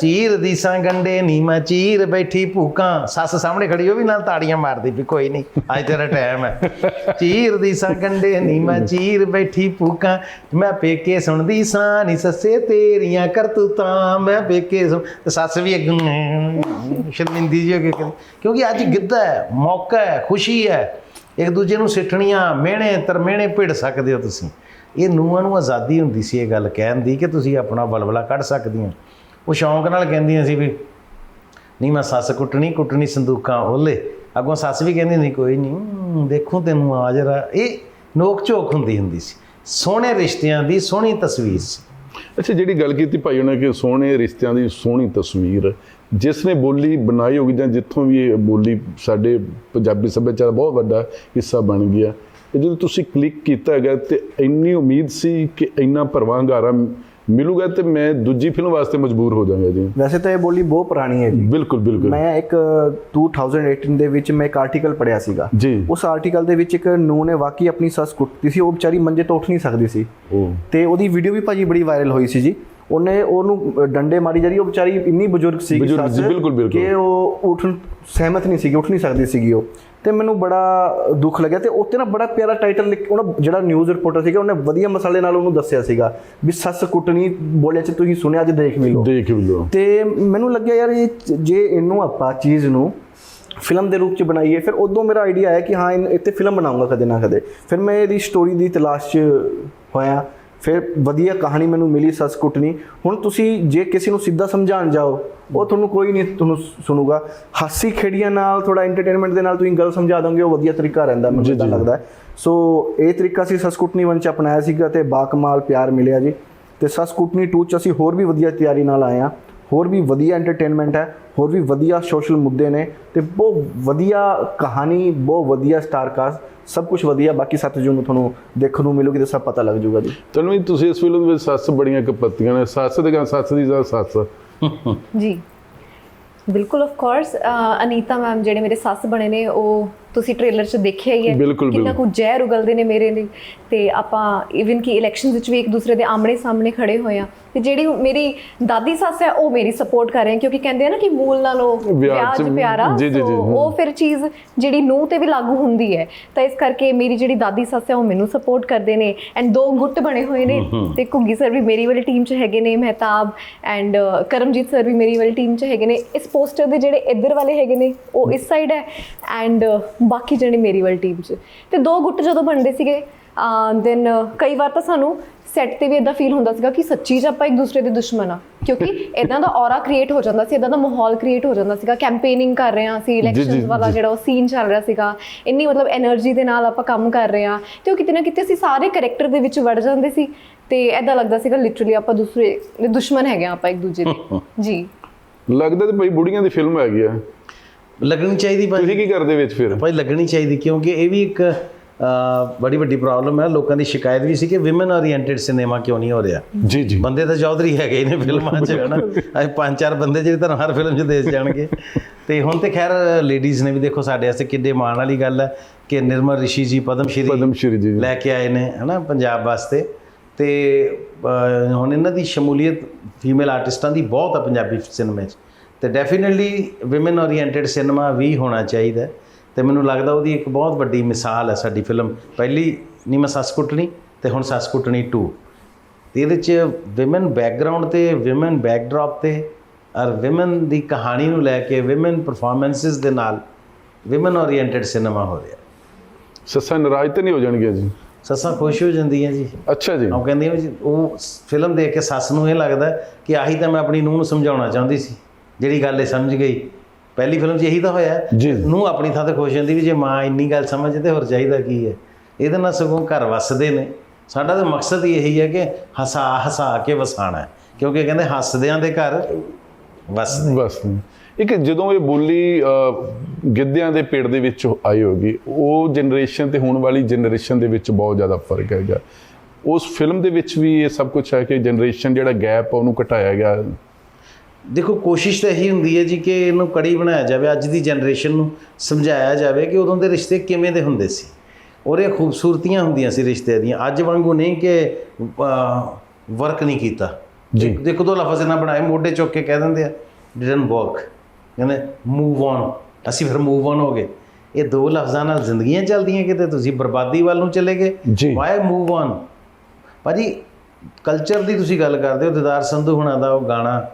ਚੀਰ ਦੀ ਸਾਂ ਗੰਡੇ ਨੀ ਮੈਂ ਚੀਰ ਬੈਠੀ ਭੂਕਾਂ। ਸੱਸ ਸਾਹਮਣੇ ਖੜੀ, ਉਹ ਵੀ ਨਾਲ ਤਾੜੀਆਂ ਮਾਰਦੀ ਵੀ ਕੋਈ ਨਹੀਂ ਅੱਜ ਤੇਰਾ ਟਾਈਮ ਹੈ। ਚੀਰ ਦੀ ਸਾਂ ਗੰਡੇ ਨੀ ਮੈਂ ਚੀਰ ਬੈਠੀ ਭੂਕਾਂ। ਮੈਂ ਪੇਕੇ ਸੁਣਦੀ ਸਾਂ ਨੀ ਸੱਸੇ ਤੇਰੀਆਂ ਕਰਤੂਤਾਂ, ਮੈਂ ਪੇਕੇ ਸੁਣ, ਤੇ ਸੱਸ ਵੀ ਅੱਗੋਂ ਸ਼ਰਮਿੰਦੀ ਜੀ ਹੋ ਕੇ ਕਹਿੰਦੀ, ਕਿਉਂਕਿ ਅੱਜ ਗਿੱਧਾ ਹੈ, ਮੌਕਾ ਹੈ, ਖੁਸ਼ੀ ਹੈ। ਇੱਕ ਦੂਜੇ ਨੂੰ ਸਿੱਠਣੀਆਂ, ਮਿਹਣੇ ਤਰਮੇਣੇ ਭਿੜ ਸਕਦੇ ਹੋ ਤੁਸੀਂ। ਇਹ ਨੂੰਹਾਂ ਨੂੰ ਆਜ਼ਾਦੀ ਹੁੰਦੀ ਸੀ ਇਹ ਗੱਲ ਕਹਿਣ ਦੀ ਕਿ ਤੁਸੀਂ ਆਪਣਾ ਬਲਬਲਾ ਕੱਢ ਸਕਦੀਆਂ। ਉਹ ਸ਼ੌਂਕ ਨਾਲ ਕਹਿੰਦੀਆਂ ਸੀ ਵੀ, ਨਹੀਂ, ਮੈਂ ਸੱਸ ਕੁੱਟਣੀ ਕੁੱਟਣੀ ਸੰਦੂਕਾਂ ਓਲੇ ਅੱਗੋਂ ਸੱਸ ਵੀ ਕਹਿੰਦੀ ਨਹੀਂ ਕੋਈ ਨਹੀਂ ਦੇਖੋ ਤੈਨੂੰ ਆ ਜਰਾ। ਇਹ ਨੋਕ ਝੋਕ ਹੁੰਦੀ ਹੁੰਦੀ ਸੀ। ਸੋਹਣੇ ਰਿਸ਼ਤਿਆਂ ਦੀ ਸੋਹਣੀ ਤਸਵੀਰ ਸੀ। ਅੱਛਾ, ਜਿਹੜੀ ਗੱਲ ਕੀਤੀ ਭਾਈ ਉਹਨੇ ਕਿ ਸੋਹਣੇ ਰਿਸ਼ਤਿਆਂ ਦੀ ਸੋਹਣੀ ਤਸਵੀਰ, ਜਿਸ ਨੇ ਬੋਲੀ ਬਣਾਈ ਹੋਗੀ ਜਾਂ ਜਿੱਥੋਂ ਵੀ ਇਹ ਬੋਲੀ ਸਾਡੇ ਪੰਜਾਬੀ ਸੱਭਿਆਚਾਰ ਦਾ ਬਹੁਤ ਵੱਡਾ ਹਿੱਸਾ ਬਣ ਗਿਆ, ਇਹ ਜਦੋਂ ਤੁਸੀਂ ਕਲਿੱਕ ਕੀਤਾ ਹੈਗਾ ਤੇ ਇੰਨੀ ਉਮੀਦ ਸੀ ਕਿ ਇੰਨਾ ਭਰਵਾਂ ਮਿਲੂਗਾ ਤੇ ਮੈਂ ਦੂਜੀ ਫਿਲਮ ਵਾਸਤੇ ਮਜਬੂਰ ਹੋ ਜਾਵਾਂਗਾ ਜੀ। ਵੈਸੇ ਤਾਂ ਇਹ ਬੋਲੀ ਬਹੁਤ ਪੁਰਾਣੀ ਹੈ ਜੀ। ਬਿਲਕੁਲ ਬਿਲਕੁਲ। ਮੈਂ ਇੱਕ 2018 ਦੇ ਵਿੱਚ ਮੈਂ ਇੱਕ ਆਰਟੀਕਲ ਪੜਿਆ ਸੀਗਾ। ਜੀ। ਉਸ ਆਰਟੀਕਲ ਦੇ ਵਿੱਚ ਇੱਕ ਨੂੰ ਨੇ ਵਾਕਈ ਆਪਣੀ ਸੱਸ ਕੁੱਟਦੀ ਸੀ ਉਹ ਵਿਚਾਰੀ ਮੰਜੇ ਤੋਂ ਉੱਠ ਨਹੀਂ ਸਕਦੀ ਸੀ। ਉਹ ਤੇ ਉਹਦੀ ਵੀਡੀਓ ਵੀ ਭਾਜੀ ਬੜੀ ਵਾਇਰਲ ਹੋਈ ਸੀ ਜੀ। ਉਹਨੇ ਉਹਨੂੰ ਡੰਡੇ ਮਾਰੀ ਜਿਹੜੀ ਉਹ ਵਿਚਾਰੀ ਇੰਨੀ ਬਜ਼ੁਰਗ ਸੀ। ਕਿ ਉਹ ਉੱਠਣ ਸਹਿਮਤ ਨਹੀਂ ਸੀਗੀ ਉੱਠ ਨਹੀਂ ਸਕਦੀ ਸੀਗੀ ਉਹ। ਤੇ ਮੈਨੂੰ ਬੜਾ ਦੁੱਖ ਲੱਗਿਆ ਤੇ ਉੱਤੇ ਨਾ ਬੜਾ ਪਿਆਰਾ ਟਾਈਟਲ ਲਿਖ ਉਹਨਾਂ ਜਿਹੜਾ ਨਿਊਜ਼ ਰਿਪੋਰਟਰ ਸੀਗਾ ਉਹਨੇ ਵਧੀਆ ਮਸਾਲੇ ਨਾਲ ਉਹਨੂੰ ਦੱਸਿਆ ਸੀਗਾ ਵੀ ਸੱਸ ਕੁੱਟਣੀ ਬੋਲਿਆ ਚ ਤੁਸੀਂ ਸੁਣਿਆ ਅੱਜ ਦੇਖ ਵੀ ਲਓ। ਦੇਖ ਵੀ ਲਓ। ਤੇ ਮੈਨੂੰ ਲੱਗਿਆ ਯਾਰ ਇਹ ਜੇ ਇਹਨੂੰ ਆਪਾਂ ਚੀਜ਼ ਨੂੰ ਫਿਲਮ ਦੇ ਰੂਪ ਚ ਬਣਾਈਏ ਫਿਰ ਉਦੋਂ ਮੇਰਾ ਆਈਡੀਆ ਆਇਆ ਕਿ ਹਾਂ ਇੱਥੇ ਫਿਲਮ ਬਣਾਉਂਗਾ ਕਦੇ ਨਾ ਕਦੇ। ਫਿਰ ਮੈਂ ਇਹਦੀ ਸਟੋਰੀ ਦੀ ਤਲਾਸ਼ ਚ ਹੋਇਆ। ਫਿਰ ਵਧੀਆ ਕਹਾਣੀ ਮੈਨੂੰ ਮਿਲੀ ਸੱਸ ਕੁੱਟਣੀ ਹੁਣ ਤੁਸੀਂ ਜੇ ਕਿਸੇ ਨੂੰ ਸਿੱਧਾ ਸਮਝਾਉਣ ਜਾਓ ਉਹ ਤੁਹਾਨੂੰ ਕੋਈ ਨਹੀਂ ਤੁਹਾਨੂੰ ਸੁਣੂਗਾ। ਹਾਸੀ ਖੇੜੀਆਂ ਨਾਲ ਥੋੜਾ ਐਂਟਰਟੇਨਮੈਂਟ ਦੇ ਨਾਲ ਤੁਸੀਂ ਗੱਲ ਸਮਝਾ ਦੋਗੇ ਉਹ ਵਧੀਆ ਤਰੀਕਾ ਰਹਿੰਦਾ ਮੈਨੂੰ ਤਾਂ ਲੱਗਦਾ। ਸੋ ਇਹ ਤਰੀਕਾ ਸੀ ਸੱਸ ਕੁੱਟਣੀ ਵਨ ਚ ਅਪਣਾਇਆ ਸੀਗਾ ਤੇ ਬਾਕਮਾਲ ਪਿਆਰ ਮਿਲਿਆ ਜੀ। ਤੇ ਸੱਸ ਕੁੱਟਣੀ 2 ਚ ਅਸੀਂ ਹੋਰ ਵੀ ਵਧੀਆ ਤਿਆਰੀ ਨਾਲ ਆਏ ਆ ਹੋਰ ਵੀ ਵਧੀਆ ਐਂਟਰਟੇਨਮੈਂਟ ਹੈ ਹੋਰ ਵੀ ਵਧੀਆ ਸੋਸ਼ਲ ਮੁੱਦੇ ਨੇ ਤੇ ਬਹੁਤ ਵਧੀਆ ਕਹਾਣੀ ਬਹੁਤ ਵਧੀਆ ਸਟਾਰ ਕਾਸਟ ਸਭ ਕੁਝ ਵਧੀਆ ਬਾਕੀ 7 ਜੂਨ ਨੂੰ ਤੁਹਾਨੂੰ ਦੇਖਣ ਨੂੰ ਮਿਲੂਗੀ ਤੇ ਸਭ ਪਤਾ ਲੱਗ ਜਾਊਗਾ ਜੀ। ਤੁਹਾਨੂੰ ਵੀ ਤੁਸੀਂ ਇਸ ਫਿਲਮ ਵਿੱਚ ਸੱਸ ਬੜੀਆਂ ਕਪੱਤੀਆਂ ਨੇ ਸੱਸ ਦੇ ਗਾ ਸੱਸ ਦੀ ਜਾਂ ਸੱਸ? ਜੀ। ਬਿਲਕੁਲ ਆਫ ਕੋਰਸ ਅਨੀਤਾ ਮੈਮ ਜਿਹੜੇ ਮੇਰੇ ਸੱਸ ਬਣੇ ਨੇ ਉਹ ਤੁਸੀਂ ਟ੍ਰੇਲਰ 'ਚ ਦੇਖਿਆ ਹੀ ਹੈ ਬਿਲਕੁਲ, ਕਿੰਨਾ ਕੁ ਜ਼ਹਿਰ ਉਗਲਦੇ ਨੇ ਮੇਰੇ ਲਈ। ਤੇ ਆਪਾਂ ਇਵਨ ਕਿ ਇਲੈਕਸ਼ਨਸ ਵਿੱਚ ਵੀ ਇੱਕ ਦੂਸਰੇ ਦੇ ਆਮਣੇ ਸਾਹਮਣੇ ਖੜੇ ਹੋਏ ਆ ਤੇ ਜਿਹੜੀ ਮੇਰੀ ਦਾਦੀ ਸੱਸ ਹੈ ਉਹ ਮੇਰੀ ਸਪੋਰਟ ਕਰ ਰਹੇ ਹੈ ਕਿਉਂਕਿ ਕਹਿੰਦੇ ਆ ਨਾ ਕਿ ਮੂਲ ਨਾਲੋਂ ਵਿਆਹ 'ਚ ਵਿਆਜ ਪਿਆਰਾ। ਉਹ ਫਿਰ ਚੀਜ਼ ਜਿਹੜੀ ਨੂੰਹ ਤੇ ਵੀ ਲਾਗੂ ਹੁੰਦੀ ਹੈ। ਤਾਂ ਇਸ ਕਰਕੇ ਮੇਰੀ ਜਿਹੜੀ ਦਾਦੀ ਸੱਸ ਹੈ ਉਹ ਮੈਨੂੰ ਸਪੋਰਟ ਕਰਦੇ ਨੇ। ਐਂਡ ਦੋ ਗੁੱਟ ਬਣੇ ਹੋਏ ਨੇ। ਤੇ ਘੁੱਗੀ ਸਰ ਵੀ ਮੇਰੀ ਵਾਲੀ ਟੀਮ 'ਚ ਹੈਗੇ ਨੇ ਮਹਿਤਾਬ ਐਂਡ ਕਰਮਜੀਤ ਸਰ ਵੀ ਮੇਰੀ ਵਾਲੀ ਟੀਮ 'ਚ ਹੈਗੇ ਨੇ। ਇਸ ਪੋਸਟਰ ਦੇ ਜਿਹੜੇ ਇੱਧਰ ਵਾਲੇ ਹੈਗੇ ਨੇ ਉਹ ਇਸ ਸਾਈਡ ਹੈ। ਐਂਡ ਬਾਕੀ ਜਣੇ ਮੇਰੀ ਵਾਲੀ ਟੀਮ 'ਚ। ਤੇ ਦੋ ਗੁੱਟ ਜਦੋਂ ਬਣਦੇ ਸੀਗੇ ਦੈਨ ਕਈ ਵਾਰ ਤਾਂ ਸਾਨੂੰ ਸੈੱਟ ਤੇ ਵੀ ਇਦਾਂ ਫੀਲ ਹੁੰਦਾ ਸੀਗਾ ਕਿ ਸੱਚੀ 'ਚ ਆਪਾਂ ਇੱਕ ਦੂਸਰੇ ਦੇ ਦੁਸ਼ਮਣ ਆ। ਕਿਉਂਕਿ ਇਦਾਂ ਦਾ ਔਰਾ ਕ੍ਰੀਏਟ ਹੋ ਜਾਂਦਾ ਸੀ ਇਦਾਂ ਦਾ ਮਾਹੌਲ ਕ੍ਰੀਏਟ ਹੋ ਜਾਂਦਾ ਸੀਗਾ। ਕੈਂਪੇਨਿੰਗ ਕਰ ਰਹੇ ਆ ਅਸੀਂ ਇਲੈਕਸ਼ਨਸ ਵਾਲਾ ਜਿਹੜਾ ਉਹ ਸੀਨ ਚੱਲ ਰਿਹਾ ਸੀਗਾ। ਇੰਨੀ ਮਤਲਬ એનર્ਜੀ ਦੇ ਨਾਲ ਆਪਾਂ ਕੰਮ ਕਰ ਰਹੇ ਆ। ਤੇ ਉਹ ਕਿਤੇ ਨਾ ਕਿਤੇ ਅਸੀਂ ਸਾਰੇ ਕੈਰੈਕਟਰ ਦੇ ਵਿੱਚ ਵੜ ਜਾਂਦੇ ਸੀ। ਤੇ ਇਦਾਂ ਲੱਗਦਾ ਸੀਗਾ ਲਿਟਰਲੀ ਆਪਾਂ ਦੂਸਰੇ ਦੇ ਦੁਸ਼ਮਣ ਹੈਗੇ ਆ ਆਪਾਂ ਇੱਕ ਦੂਜੇ ਦੇ। *laughs* ਜੀ। ਲੱਗਦਾ ਤੇ ਬਈ ਬੁੜੀਆਂ ਦੀ ਫਿਲਮ ਹੈਗੀ ਆ। ਲੱਗਣੀ ਚਾਹੀਦੀ ਭਾਈ ਤੁਸੀਂ ਕੀ ਕਰਦੇ ਵਿੱਚ ਫਿਰ? ਭਾਈ ਲੱਗਣੀ ਚਾਹੀਦੀ ਕਿਉਂਕਿ ਇਹ ਵੀ ਇੱਕ ਅ, ਬੜੀ ਵੱਡੀ ਪ੍ਰੋਬਲਮ ਹੈ। ਲੋਕਾਂ ਦੀ ਸ਼ਿਕਾਇਤ ਵੀ ਸੀ ਕਿ ਔਮਨ ਓਰੀਐਂਟਡ ਸਿਨੇਮਾ ਕਿਉਂ ਨਹੀਂ ਹੋ ਰਿਹਾ। ਜੀ ਜੀ। ਬੰਦੇ ਤਾਂ ਚੌਧਰੀ ਹੈਗੇ ਹੀ ਨੇ ਫਿਲਮਾਂ 'ਚ ਹਨਾ। ਅੱਜ ਪੰਜ ਚਾਰ ਬੰਦੇ ਜਿਹੜੇ ਤੁਹਾਨੂੰ ਹਰ ਫਿਲਮ 'ਚ ਦੇਖ ਜਾਣਗੇ। ਤੇ ਹੁਣ ਤੇ ਖੈਰ ਲੇਡੀਜ਼ ਨੇ ਵੀ ਦੇਖੋ ਸਾਡੇ ਵਾਸਤੇ ਕਿੱਡੇ ਮਾਣ ਵਾਲੀ ਗੱਲ ਹੈ ਕਿ ਨਿਰਮਲ ਰਿਸ਼ੀ ਜੀ ਪਦਮ ਸ਼੍ਰੀ ਪਦਮ ਸ਼੍ਰੀ ਜੀ ਲੈ ਕੇ ਆਏ ਨੇ ਹਨਾ ਪੰਜਾਬ ਵਾਸਤੇ। ਤੇ ਅਹ, ਹੁਣ ਇਹਨਾਂ ਦੀ ਸ਼ਮੂਲੀਅਤ ਫੀਮੇਲ ਆਰਟਿਸਟਾਂ ਦੀ ਬਹੁਤ ਹੈ ਪੰਜਾਬੀ ਸਿਨੇਮੇ 'ਚ। ਤੇ ਡੈਫੀਨਿਟਲੀ ਔਮਨ ਓਰੀਐਂਟਡ ਸਿਨੇਮਾ ਵੀ ਹੋਣਾ ਚਾਹੀਦਾ। ਤੇ ਮੈਨੂੰ ਲੱਗਦਾ ਉਹਦੀ ਇੱਕ ਬਹੁਤ ਵੱਡੀ ਮਿਸਾਲ ਹੈ ਸਾਡੀ ਫਿਲਮ ਪਹਿਲੀ ਨੀ ਮੈਂ ਸੱਸ ਕੁੱਟਣੀ ਤੇ ਹੁਣ ਸੱਸ ਕੁੱਟਣੀ 2 ਤੇ ਇਹਦੇ 'ਚ ਔਮਨ ਬੈਕਗ੍ਰਾਉਂਡ ਤੇ ਔਮਨ ਬੈਕਡ੍ਰੌਪ ਤੇ ਔਰ ਔਮਨ ਦੀ ਕਹਾਣੀ ਨੂੰ ਲੈ ਕੇ ਔਮਨ ਪਰਫਾਰਮੈਂਸਿਸ ਦੇ ਨਾਲ ਔਮਨ ਓਰੀਐਂਟਡ ਸਿਨੇਮਾ ਹੋ ਰਿਹਾ। ਸੱਸਾਂ ਨਾਰਾਜ਼ ਤੇ ਨਹੀਂ ਹੋ ਜਾਣਗੀਆਂ ਜੀ? ਸੱਸਾਂ ਖੁਸ਼ ਹੋ ਜਾਂਦੀਆਂ ਜੀ। ਅੱਛਾ ਜੀ। ਉਹ ਕਹਿੰਦੀ ਵੀ ਉਹ ਫਿਲਮ ਦੇਖ ਕੇ ਸੱਸ ਨੂੰ ਇਹ ਲੱਗਦਾ ਕਿ ਆਹੀ ਤਾਂ ਮੈਂ ਆਪਣੀ ਨੂੰਹ ਨੂੰ ਸਮਝਾਉਣਾ ਚਾਹੁੰਦੀ ਸੀ। ਜਿਹੜੀ ਗੱਲ ਇਹ ਸਮਝ ਗਈ। ਪਹਿਲੀ ਫਿਲਮ 'ਚ ਇਹੀ ਤਾਂ ਹੋਇਆ। ਨੂੰਹ ਆਪਣੀ ਥਾਂ ਤੇ ਖੁਸ਼ ਹੁੰਦੀ ਵੀ ਜੇ ਮਾਂ ਇੰਨੀ ਗੱਲ ਸਮਝੇ ਤੇ ਹੋਰ ਚਾਹੀਦਾ ਕੀ ਹੈ? ਇਹਦੇ ਨਾਲ ਸਗੋਂ ਘਰ ਵਸਦੇ ਨੇ। ਸਾਡਾ ਤਾਂ ਮਕਸਦ ਹੀ ਇਹੀ ਹੈ ਕਿ ਹਸਾ ਹਸਾ ਕੇ ਵਸਾਣਾ ਕਿਉਂਕਿ ਕਹਿੰਦੇ ਹੱਸਦਿਆਂ ਦੇ ਘਰ ਵਸਦੇ। ਬਸ ਇੱਕ ਜਦੋਂ ਇਹ ਬੋਲੀ ਗਿੱਧਿਆਂ ਦੇ ਪੇੜ ਦੇ ਵਿੱਚ ਆਈ ਹੋਗੀ ਉਹ ਜਨਰੇਸ਼ਨ ਤੇ ਹੁਣ ਵਾਲੀ ਜਨਰੇਸ਼ਨ ਦੇ ਵਿੱਚ ਬਹੁਤ ਜ਼ਿਆਦਾ ਫ਼ਰਕ ਹੈਗਾ। ਉਸ ਫਿਲਮ ਦੇ ਵਿੱਚ ਵੀ ਇਹ ਸਭ ਕੁਝ ਹੈ ਕਿ ਜਨਰੇਸ਼ਨ ਜਿਹੜਾ ਗੈਪ ਉਹਨੂੰ ਘਟਾਇਆ ਗਿਆ। ਦੇਖੋ ਕੋਸ਼ਿਸ਼ ਤਾਂ ਇਹੀ ਹੁੰਦੀ ਹੈ ਜੀ ਕਿ ਇਹਨੂੰ ਕੜੀ ਬਣਾਇਆ ਜਾਵੇ ਅੱਜ ਦੀ ਜਨਰੇਸ਼ਨ ਨੂੰ ਸਮਝਾਇਆ ਜਾਵੇ ਕਿ ਉਦੋਂ ਦੇ ਰਿਸ਼ਤੇ ਕਿਵੇਂ ਦੇ ਹੁੰਦੇ ਸੀ। ਔਰ ਇਹ ਖੂਬਸੂਰਤੀਆਂ ਹੁੰਦੀਆਂ ਸੀ ਰਿਸ਼ਤੇ ਦੀਆਂ। ਅੱਜ ਵਾਂਗੂ ਨਹੀਂ ਕਿ ਵਰਕ ਨਹੀਂ ਕੀਤਾ। ਜੀ। ਇੱਕ- ਇੱਕ ਦੋ ਲਫ਼ਜ਼ ਇਹਨਾਂ ਬਣਾਏ ਮੋਢੇ ਚੁੱਕ ਕੇ ਕਹਿ ਦਿੰਦੇ ਆ ਡਿਡਨਟ ਵਰਕ ਕਹਿੰਦੇ ਮੂਵ ਔਨ ਅਸੀਂ ਫਿਰ ਮੂਵ ਔਨ ਹੋ ਗਏ। ਇਹ ਦੋ ਲਫ਼ਜ਼ਾਂ ਨਾਲ ਜ਼ਿੰਦਗੀਆਂ ਚੱਲਦੀਆਂ ਕਿਤੇ ਤੁਸੀਂ ਬਰਬਾਦੀ ਵੱਲ ਨੂੰ ਚਲੇ ਗਏ। ਵਾਈ ਮੂਵ ਔਨ ਭਾਜੀ ਕਲਚਰ ਦੀ ਤੁਸੀਂ ਗੱਲ ਕਰਦੇ ਹੋ ਦਿਦਾਰ ਸੰਧੂ ਹੁਣਾਂ ਦਾ ਉਹ ਗਾਣਾ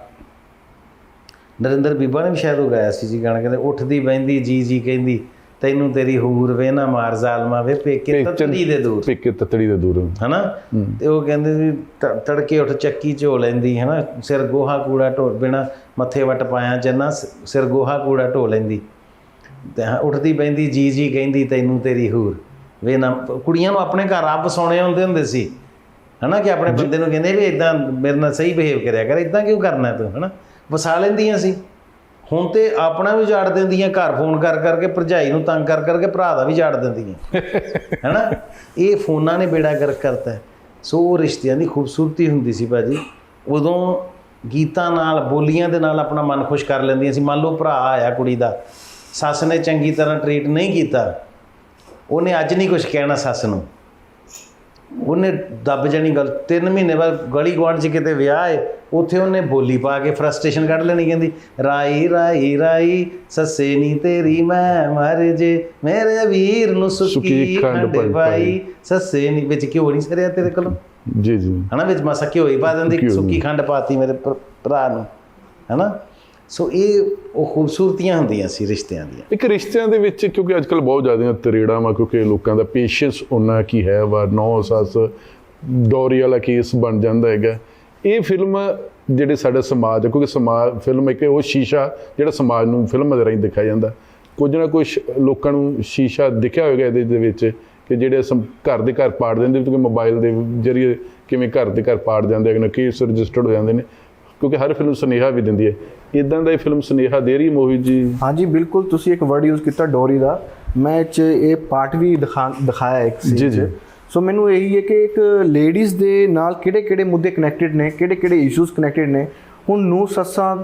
ਨਰਿੰਦਰ ਬੀਬਾ ਨੇ ਵੀ ਸ਼ਾਇਦ ਉਹ ਗਾਇਆ ਸੀ ਜੀ ਗਾਣਾ ਕਹਿੰਦੇ ਉੱਠਦੀ ਬਹਿੰਦੀ ਜੀ ਜੀ ਕਹਿੰਦੀ ਤੈਨੂੰ ਤੇਰੀ ਹੂਰ ਵੇ ਨਾ ਮਾਰ ਜ਼ਾਲਮਾ ਵੇ ਪੇਕੇ ਤਤੜੀ ਦੇ ਦੂਰ। ਪਿੱਕੇ ਤਤੜੀ ਦੇ ਦੂਰ। ਹਨਾ? ਤੇ ਉਹ ਕਹਿੰਦੇ ਵੀ ਤੜਕੇ ਉੱਠ ਚੱਕੀ ਝੋ ਲੈਂਦੀ ਹਨਾ? ਸਿਰ ਗੋਹਾ ਕੂੜਾ ਢੋ ਬਿਨਾ ਮੱਥੇ ਵਟ ਪਾਇਆ ਸ- ਸਿਰ ਗੋਹਾ ਕੂੜਾ ਢੋ ਲੈਂਦੀ। ਤੇ ਹਾਂ, ਉੱਠਦੀ ਬਹਿੰਦੀ ਜੀ ਜੀ ਕਹਿੰਦੀ ਤੈਨੂੰ ਤੇਰੀ ਹੂਰ। ਵੇ ਨਾ ਕੁੜੀਆਂ ਨੂੰ ਆਪਣੇ ਘਰ ਆਪ ਵਸਾਉਣੇ ਹੁੰਦੇ ਹੁੰਦੇ ਸੀ। ਹਨਾ ਕਿ ਆਪਣੇ ਬੰਦੇ ਨੂੰ ਕਹਿੰਦੇ ਵੀ ਇਦਾਂ ਮੇਰੇ ਨਾਲ ਸਹੀ ਬਿਹੇਵ ਕਰਿਆ ਕਰ ਇਦਾਂ ਕਿਉਂ ਕਰਨਾ ਤੂੰ ਹਨਾ? ਵਸਾ ਲੈਂਦੀਆਂ ਸੀ। ਹੁਣ ਤੇ ਆਪਣਾ ਵੀ ਜਾੜ ਦਿੰਦੀਆਂ, ਘਰ ਫੋਨ ਕਰ ਕਰਕੇ ਭਰਜਾਈ ਨੂੰ ਤੰਗ ਕਰ ਕਰਕੇ ਭਰਾ ਦਾ ਵੀ ਜਾੜ ਦਿੰਦੀਆਂ। ਹੈਨਾ? ਇਹ ਫੋਨਾਂ ਨੇ ਬੇੜਾ ਗਰਕ ਕਰਤਾ ਸੋ ਉਹ ਰਿਸ਼ਤਿਆਂ ਦੀ ਖੂਬਸੂਰਤੀ ਹੁੰਦੀ ਸੀ ਭਾਜੀ। ਉਦੋਂ ਗੀਤਾਂ ਨਾਲ, ਬੋਲੀਆਂ ਦੇ ਨਾਲ ਆਪਣਾ ਮਨ ਖੁਸ਼ ਕਰ ਲੈਂਦੀਆਂ ਸੀ। ਮੰਨ ਲਓ ਭਰਾ ਆਇਆ ਕੁੜੀ ਦਾ। ਸੱਸ ਨੇ ਚੰਗੀ ਤਰ੍ਹਾਂ ਟਰੀਟ ਨਹੀਂ ਕੀਤਾ। ਉਹਨੇ ਅੱਜ ਨਹੀਂ ਕੁਝ ਕਹਿਣਾ ਸੱਸ ਨੂੰ। ਉਹਨੇ ਦੱਬ ਜਾਣੀ ਗੱਲ। 3 ਮਹੀਨੇ ਬਾਅਦ ਗਲੀ ਗੁਆਂਢ 'ਚ ਕਿਤੇ ਵਿਆਹ ਹੈ ਉੱਥੇ ਉਹਨੇ ਬੋਲੀ ਪਾ ਕੇ ਫਰਸਟ੍ਰੇਸ਼ਨ ਕੱਢ ਲੈਣੀ ਕਹਿੰਦੀ ਰਾਈ ਰਾਈ ਰਾਈ ਸੱਸੇ ਨੀ ਤੇਰੀ ਮੈਂ ਮਰ ਜੇ ਮੇਰੇ ਵੀਰ ਨੂੰ ਸੁੱਕੀ ਖੰਡ ਪਾਈ। ਸੱਸੇ ਨੀ ਵਿੱਚ ਘਿਓ ਨਹੀਂ ਸਰਿਆ ਤੇਰੇ ਕੋਲੋਂ? ਜੀ ਜੀ। ਹਨਾ ਵਿੱਚ ਮਾਸਾ ਘਿਓ ਹੀ ਪਾ ਦਿੰਦੀ। ਸੁੱਕੀ ਖੰਡ ਪਾਤੀ ਮੇਰੇ ਭਰਾ ਨੂੰ ਹਨਾ? ਸੋ ਇਹ ਉਹ ਖੂਬਸੂਰਤੀਆਂ ਹੁੰਦੀਆਂ ਸੀ ਰਿਸ਼ਤਿਆਂ ਦੀਆਂ। ਇੱਕ ਰਿਸ਼ਤਿਆਂ ਦੇ ਵਿੱਚ ਕਿਉਂਕਿ ਅੱਜ ਅੱਜਕੱਲ ਬਹੁਤ ਜ਼ਿਆਦਾ ਤਰੇੜਾਂ ਵਾ, ਕਿਉਂਕਿ ਲੋਕਾਂ ਦਾ ਪੇਸ਼ੈਂਸ ਉਹਨਾਂ ਕੀ ਹੈ ਵਾ, ਨੌ ਸੱਸ, ਡੋਰੀ ਵਾਲਾ ਕੇਸ ਬਣ ਜਾਂਦਾ ਹੈਗਾ। ਇਹ ਫਿਲਮ ਜਿਹੜੇ ਸਾਡਾ ਸਮਾਜ ਹੈ ਕਿਉਂਕਿ ਸਮਾਜ ਫਿਲਮ ਇੱਕ ਉਹ ਸ਼ੀਸ਼ਾ ਜਿਹੜਾ ਸਮਾਜ ਨੂੰ ਫਿਲਮ ਦੇ ਰਾਹੀਂ ਦਿਖਾਇਆ ਜਾਂਦਾ। ਕੁਝ ਨਾ ਕੁਝ ਲੋਕਾਂ ਨੂੰ ਸ਼ੀਸ਼ਾ ਦਿਖਿਆ ਹੋਵੇਗਾ ਇਹਦੇ ਦੇ ਵਿੱਚ ਕਿ ਜਿਹੜੇ ਸਮ- ਘਰ ਦੇ ਘਰ ਪਾੜ ਦਿੰਦੇ ਕਿਉਂਕਿ ਮੋਬਾਈਲ ਦੇ ਜਰੀਏ ਕਿਵੇਂ ਘਰ ਦੇ ਘਰ ਪਾੜ ਜਾਂਦੇ ਨੇ ਕੇਸ ਰਜਿਸਟਰਡ ਹੋ ਜਾਂਦੇ ਨੇ। ਕਿਉਂਕਿ ਹਰ ਫਿਲਮ ਸੁਨੇਹਾ ਵੀ ਦਿੰਦੀ ਹੈ। ਇਦਾਂ ਦਾ ਇਹ ਫਿਲਮ ਸੁਨੇਹਾ ਦੇ ਰਹੀ ਮੋਹਿਤ ਜੀ? ਹਾਂਜੀ ਬਿਲਕੁਲ ਤੁਸੀਂ ਇੱਕ ਵਰਡ ਯੂਜ਼ ਕੀਤਾ ਡੋਰੀ ਦਾ। ਮੈਂ 'ਚ ਇਹ ਪਾਰਟ ਵੀ ਦਿਖਾ ਦਿਖਾਇਆ ਇੱਕ 'ਚ ਜੀ। ਸੋ ਮੈਨੂੰ ਇਹੀ ਹੈ ਕਿ ਇੱਕ ਲੇਡੀਜ਼ ਦੇ ਨਾਲ ਕਿਹੜੇ ਕਿਹੜੇ ਮੁੱਦੇ ਕਨੈਕਟਡ ਨੇ ਕਿਹੜੇ ਕਿਹੜੇ ਇਸ਼ੂਜ਼ ਕਨੈਕਟਡ ਨੇ। ਹੁਣ ਨੂੰ ਸੱਸਾਂ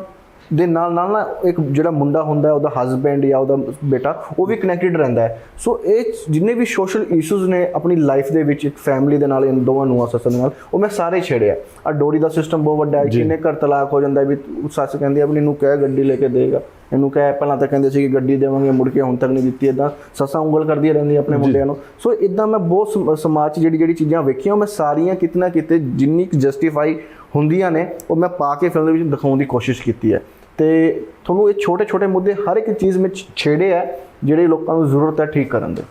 ਦੇ ਨਾਲ ਨਾਲ ਨਾ ਇੱਕ ਜਿਹੜਾ ਮੁੰਡਾ ਹੁੰਦਾ ਉਹਦਾ ਹਸਬੈਂਡ ਜਾਂ ਉਹਦਾ ਬੇਟਾ ਉਹ ਵੀ ਕਨੈਕਟਡ ਰਹਿੰਦਾ ਹੈ। ਸੋ ਇਹ ਜਿੰਨੇ ਵੀ ਸੋਸ਼ਲ ਇਸ਼ੂਜ਼ ਨੇ ਆਪਣੀ ਲਾਈਫ ਦੇ ਵਿੱਚ ਇੱਕ ਫੈਮਿਲੀ ਦੇ ਨਾਲ ਇਨ ਦੋਵਾਂ ਨੂੰ ਸੱਸਾਂ ਦੇ ਨਾਲ ਉਹ ਮੈਂ ਸਾਰੇ ਛੇੜਿਆ। ਆ ਡੋਰੀ ਦਾ ਸਿਸਟਮ ਬਹੁਤ ਵੱਡਾ ਹੈ ਕਿੰਨੇ ਘਰ ਤਲਾਕ ਹੋ ਜਾਂਦਾ ਵੀ ਸੱਸ ਕਹਿੰਦੀ ਆਪਣੀ ਨੂੰ ਕਹਿ ਗੱਡੀ ਲੈ ਕੇ ਦੇਗਾ। ਇਹਨੂੰ ਕਹਿ ਪਹਿਲਾਂ ਤਾਂ ਕਹਿੰਦੇ ਸੀ ਕਿ ਗੱਡੀ ਦੇਵਾਂਗੇ ਮੁੜ ਕੇ ਹੁਣ ਤੱਕ ਨਹੀਂ ਦਿੱਤੀ ਇਦਾਂ ਸੱਸਾਂ ਉਂਗਲ ਕਰਦੀਆਂ ਰਹਿੰਦੀਆਂ ਆਪਣੇ ਮੁੰਡਿਆਂ ਨੂੰ। ਸੋ ਇਦਾਂ ਮੈਂ ਬਹੁਤ ਸਮ- ਸਮਾਜ 'ਚ ਜਿਹੜੀ ਜਿਹੜੀ ਚੀਜ਼ਾਂ ਵੇਖੀਆਂ ਉਹ ਮੈਂ ਸਾਰੀਆਂ ਕਿਤਨਾ ਕਿਤੇ ਜਿੰਨੀ ਜਸਟੀਫਾਈ ਹੁੰਦੀਆਂ ਨੇ ਉਹ ਮੈਂ ਪਾ ਕੇ ਫਿਲਮ ਦੇ ਵਿੱਚ ਦਿਖਾਉਣ ਦੀ ਕੋਸ਼ਿਸ਼ ਕੀਤੀ ਹੈ। ਤੇ ਤੁਹਾਨੂੰ ਇਹ ਛੋਟੇ ਛੋਟੇ ਮੁੱਦੇ ਹਰ ਇੱਕ ਚੀਜ਼ ਵਿੱਚ ਛੇੜੇ ਆ ਜਿਹੜੇ ਲੋਕਾਂ ਨੂੰ ਜ਼ਰੂਰਤ ਹੈ ਠੀਕ ਕਰਨ ਦੇ।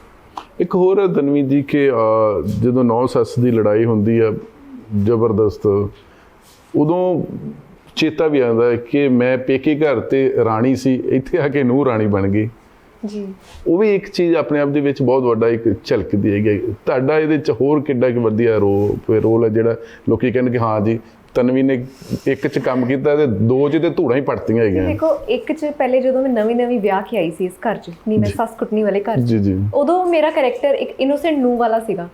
ਇੱਕ ਹੋਰ ਦਨਵੀ ਜੀ ਕਿ ਜਦੋਂ ਨੌ ਸੱਸ ਦੀ ਲੜਾਈ ਹੁੰਦੀ ਹੈ ਜ਼ਬਰਦਸਤ ਉਦੋਂ ਚੇਤਾ ਵੀ ਆਉਂਦਾ ਹੈ ਕਿ ਮੈਂ ਪੇਕੇ ਘਰ ਤੇ ਰਾਣੀ ਸੀ ਇੱਥੇ ਆ ਕੇ ਨੂੰਹ ਰਾਣੀ ਬਣ ਗਈ। ਜੀ। ਉਹ ਵੀ ਇੱਕ ਚੀਜ਼ ਆਪਣੇ ਆਪ ਦੇ ਵਿੱਚ ਬਹੁਤ ਵੱਡਾ ਇੱਕ ਝਲਕਦੀ ਹੈਗੀ ਤੁਹਾਡਾ ਇਹਦੇ ਚ ਹੋਰ ਕਿੱਡਾ ਕਿ ਵਧੀਆ ਰੋ ਰੋਲ ਹੈ ਜਿਹੜਾ ਲੋਕੀ ਕਹਿੰਦੇ ਕਿ ਹਾਂ ਜੀ ਤਨਵੀ ਨੇ ਇੱਕ ਚ ਕੰਮ ਕੀਤਾ ਤੇ ਦੋ ਚ ਤੇ ਧੂੜਾਂ ਹੀ ਪੜਤੀਆਂ ਹੈਗੀਆਂ। ਦੇਖੋ ਇੱਕ ਚ ਪਹਿਲੇ ਜਦੋਂ ਮੈਂ ਨਵੀਂ ਨਵੀਂ ਵਿਆਹ ਕੇ ਆਈ ਸੀ ਇਸ ਘਰ ਚ ਨਹੀਂ ਮੈਂ ਸੱਸ ਕੁੱਟਣੀ ਵਾਲੇ ਘਰ ਜੀ ਜੀ। ਉਦੋਂ ਮੇਰਾ ਕੈਰੈਕਟਰ ਇੱਕ ਇਨੋਸੈਂਟ ਨੂੰ ਵਾਲਾ ਸੀਗਾ।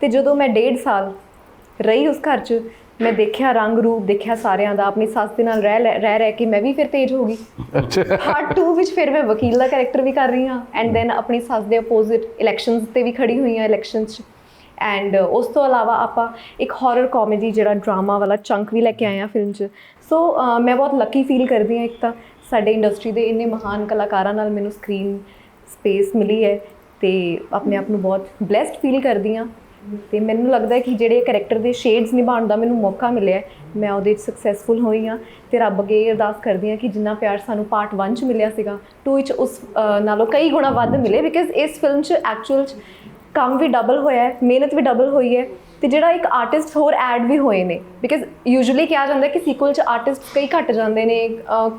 ਤੇ ਜਦੋਂ ਮੈਂ ਡੇਢ ਸਾਲ ਰਹੀ ਉਸ ਘਰ 'ਚ ਮੈਂ ਦੇਖਿਆ ਰੰਗ ਰੂਪ ਦੇਖਿਆ ਸਾਰਿਆਂ ਦਾ ਆਪਣੀ ਸੱਸ ਦੇ ਨਾਲ ਰਹਿ ਰਹਿ ਰਹਿ ਕੇ ਮੈਂ ਵੀ ਫਿਰ ਤੇਜ਼ ਹੋ ਗਈ। ਅੱਛਾ। ਪਾਰਟ 2 ਵਿੱਚ ਫਿਰ ਮੈਂ ਵਕੀਲ ਦਾ ਕੈਰੈਕਟਰ ਵੀ ਕਰ ਰਹੀ ਹਾਂ ਐਂਡ ਦੈਨ ਆਪਣੀ ਸੱਸ ਦੇ ਅਪੋਜ਼ਿਟ ਇਲੈਕਸ਼ਨਸ ਤੇ ਵੀ ਖੜੀ ਹੋਈ ਹਾਂ ਇਲੈਕਸ਼ਨਸ 'ਚ। ਐਂਡ uh, ਉਸ ਤੋਂ ਇਲਾਵਾ ਆਪਾਂ ਇੱਕ ਹਾਰਰ ਕਾਮੇਡੀ ਜਿਹੜਾ ਡਰਾਮਾ ਵਾਲਾ ਚੰਕ ਵੀ ਲੈ ਕੇ ਆਏ ਹਾਂ ਫਿਲਮ 'ਚ। ਸੋ ਮੈਂ ਬਹੁਤ ਲੱਕੀ ਫੀਲ ਕਰਦੀ ਹਾਂ ਇੱਕ ਤਾਂ ਸਾਡੇ ਇੰਡਸਟਰੀ ਦੇ ਇੰਨੇ ਮਹਾਨ ਕਲਾਕਾਰਾਂ ਨਾਲ ਮੈਨੂੰ ਸਕਰੀਨ ਸਪੇਸ ਮਿਲੀ ਹੈ ਤੇ ਆਪਣੇ ਆਪ ਨੂੰ ਬਹੁਤ ਬlesed ਫੀਲ ਕਰਦੀ ਹਾਂ। ਤੇ ਮੈਨੂੰ ਲੱਗਦਾ ਹੈ ਕਿ ਜਿਹੜੇ ਕੈਰੈਕਟਰ ਦੇ ਸ਼ੇਡਸ ਨਿਭਾਉਣ ਦਾ ਮੈਨੂੰ ਮੌਕਾ ਮਿਲਿਆ ਮੈਂ ਉਹਦੇ 'ਚ ਸਕਸੈਸਫੁਲ ਹੋਈ ਹਾਂ। ਤੇ ਰੱਬ ਅੱਗੇ ਇਹ ਅਰਦਾਸ ਕਰਦੀ ਹਾਂ ਕਿ ਜਿੰਨਾ ਪਿਆਰ ਸਾਨੂੰ ਪਾਰਟ 1 'ਚ ਮਿਲਿਆ ਸੀਗਾ 2 'ਚ ਉਸ ਨਾਲੋਂ ਕਈ ਗੁਣਾ ਵੱਧ ਮਿਲੇ। ਬਿਕਾਜ਼ ਇਸ ਫਿਲਮ 'ਚ ਐਕਚੁਅਲ 'ਚ ਕੰਮ ਵੀ ਡਬਲ ਹੋਇਆ ਹੈ ਮਿਹਨਤ ਵੀ ਡਬਲ ਹੋਈ ਹੈ ਤੇ ਜਿਹੜਾ ਇੱਕ ਆਰਟਿਸਟ ਹੋਰ ਐਡ ਵੀ ਹੋਏ ਨੇ ਬਿਕਾਜ਼ ਯੂਜੂਅਲੀ ਕਿਹਾ ਜਾਂਦਾ ਕਿ ਸੀਕੁਅਲ 'ਚ ਆਰਟਿਸਟ ਕਈ ਘਟ ਜਾਂਦੇ ਨੇ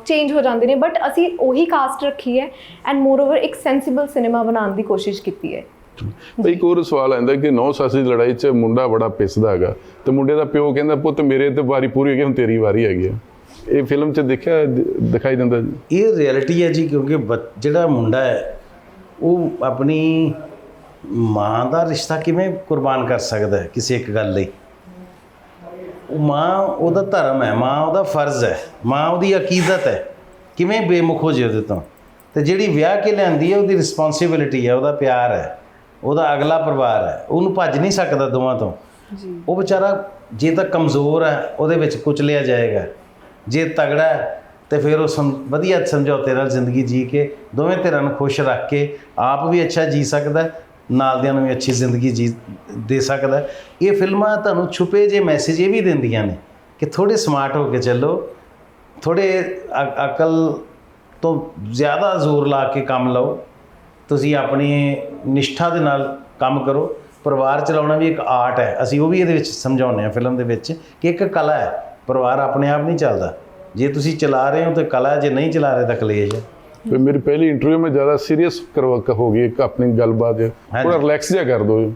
ਚੇਂਜ ਹੋ ਜਾਂਦੇ ਨੇ ਬਟ ਅਸੀਂ ਉਹੀ ਕਾਸਟ ਰੱਖੀ ਹੈ ਐਂਡ ਮੋਰ ਓਵਰ ਇੱਕ ਸੈਂਸੀਬਲ ਸਿਨੇਮਾ ਬਣਾਉਣ ਦੀ ਕੋਸ਼ਿਸ਼ ਕੀਤੀ ਹੈ। ਬਈ ਇੱਕ ਹੋਰ ਸਵਾਲ ਆਉਂਦਾ ਕਿ ਨੌ ਸੱਸ ਦੀ ਲੜਾਈ 'ਚ ਮੁੰਡਾ ਬੜਾ ਪਿਸਦਾ ਹੈਗਾ ਤੇ ਮੁੰਡੇ ਦਾ ਪਿਓ ਕਹਿੰਦਾ ਪੁੱਤ ਮੇਰੇ ਤੇ ਵਾਰੀ ਪੂਰੀ ਹੋ ਗਈ ਹੁਣ ਤੇਰੀ ਵਾਰੀ ਹੈਗੀ ਆ ਇਹ ਫਿਲਮ 'ਚ ਦੇਖਿਆ ਦਿਖਾਈ ਦਿੰਦਾ ਜੀ? ਇਹ ਰਿਐਲਿਟੀ ਹੈ ਜੀ ਕਿਉਂਕਿ ਜਿਹੜਾ ਮੁੰਡਾ ਹੈ ਉਹ ਆਪਣੀ ਮਾਂ ਦਾ ਰਿਸ਼ਤਾ ਕਿਵੇਂ ਕੁਰਬਾਨ ਕਰ ਸਕਦਾ ਹੈ ਕਿਸੇ ਇੱਕ ਗੱਲ ਲਈ? ਉਹ ਮਾਂ ਉਹਦਾ ਧਰਮ ਹੈ ਮਾਂ ਉਹਦਾ ਫਰਜ਼ ਹੈ ਮਾਂ ਉਹਦੀ ਅਕੀਦਤ ਹੈ। ਕਿਵੇਂ ਬੇਮੁਖ ਹੋ ਜੇ ਉਹਦੇ ਤੋਂ? ਤੇ ਜਿਹੜੀ ਵਿਆਹ ਕੇ ਲਿਆਂਦੀ ਹੈ ਉਹਦੀ ਰਿਸਪੌਂਸਿਬਿਲਿਟੀ ਹੈ ਉਹਦਾ ਪਿਆਰ ਹੈ ਉਹਦਾ ਅਗਲਾ ਪਰਿਵਾਰ ਹੈ ਉਹਨੂੰ ਭੱਜ ਨਹੀਂ ਸਕਦਾ ਦੋਵਾਂ ਤੋਂ। ਜੀ। ਉਹ ਵਿਚਾਰਾ ਜੇ ਤਾਂ ਕਮਜ਼ੋਰ ਹੈ ਉਹਦੇ ਵਿੱਚ ਕੁਚਲਿਆ ਜਾਏਗਾ। ਜੇ ਤਗੜਾ ਹੈ ਤੇ ਫਿਰ ਉਹ ਵਧੀਆ ਸਮਝੌਤੇ ਨਾਲ ਜ਼ਿੰਦਗੀ ਜੀ ਕੇ ਦੋਵੇਂ ਧਿਰਾਂ ਨੂੰ ਖੁਸ਼ ਰੱਖ ਕੇ ਆਪ ਵੀ ਅੱਛਾ ਜੀ ਸਕਦਾ ਹੈ, ਨਾਲ ਦਿਆਂ ਨੂੰ ਵੀ ਅੱਛੀ ਜ਼ਿੰਦਗੀ ਜੀ ਦੇ ਸਕਦਾ ਇਹ ਫਿਲਮਾਂ ਤੁਹਾਨੂੰ ਛੁਪੇ ਜੇ ਮੈਸੇਜ ਇਹ ਵੀ ਦਿੰਦੀਆਂ ਨੇ ਕਿ ਥੋੜੇ ਸਮਾਰਟ ਹੋ ਕੇ ਚੱਲੋ ਥੋੜੇ ਅ- ਅਕਲ ਤੋਂ ਜ਼ਿਆਦਾ ਜ਼ੋਰ ਲਾ ਕੇ ਕੰਮ ਲਓ। ਤੁਸੀਂ ਆਪਣੀ ਨਿਸ਼ਠਾ ਦੇ ਨਾਲ ਕੰਮ ਕਰੋ। ਪਰਿਵਾਰ ਚਲਾਉਣਾ ਵੀ ਇੱਕ ਆਰਟ ਹੈ। ਅਸੀਂ ਉਹ ਵੀ ਇਹਦੇ ਵਿੱਚ ਸਮਝਾਉਂਦੇ ਹਾਂ ਫਿਲਮ ਦੇ ਵਿੱਚ ਕਿ ਇੱਕ ਕਲਾ ਹੈ। ਪਰਿਵਾਰ ਆਪਣੇ ਆਪ ਨਹੀਂ ਚੱਲਦਾ। ਜੇ ਤੁਸੀਂ ਚਲਾ ਰਹੇ ਹੋ ਤਾਂ ਕਲਾ ਜੇ ਨਹੀਂ ਚਲਾ ਰਹੇ ਤਾਂ ਕਲੇਸ਼ ਹੈ। ਤੇ ਮੇਰੀ ਪਹਿਲੀ ਇੰਟਰਵਿਊ ਮੈਂ ਜ਼ਿਆਦਾ ਸੀਰੀਅਸ ਕਰਵਾ ਹੋ ਗਈ ਇੱਕ ਆਪਣੀ ਗੱਲਬਾਤ। ਥੋੜਾ ਰਿਲੈਕਸ ਜਿਹਾ ਕਰ ਦਿਓ।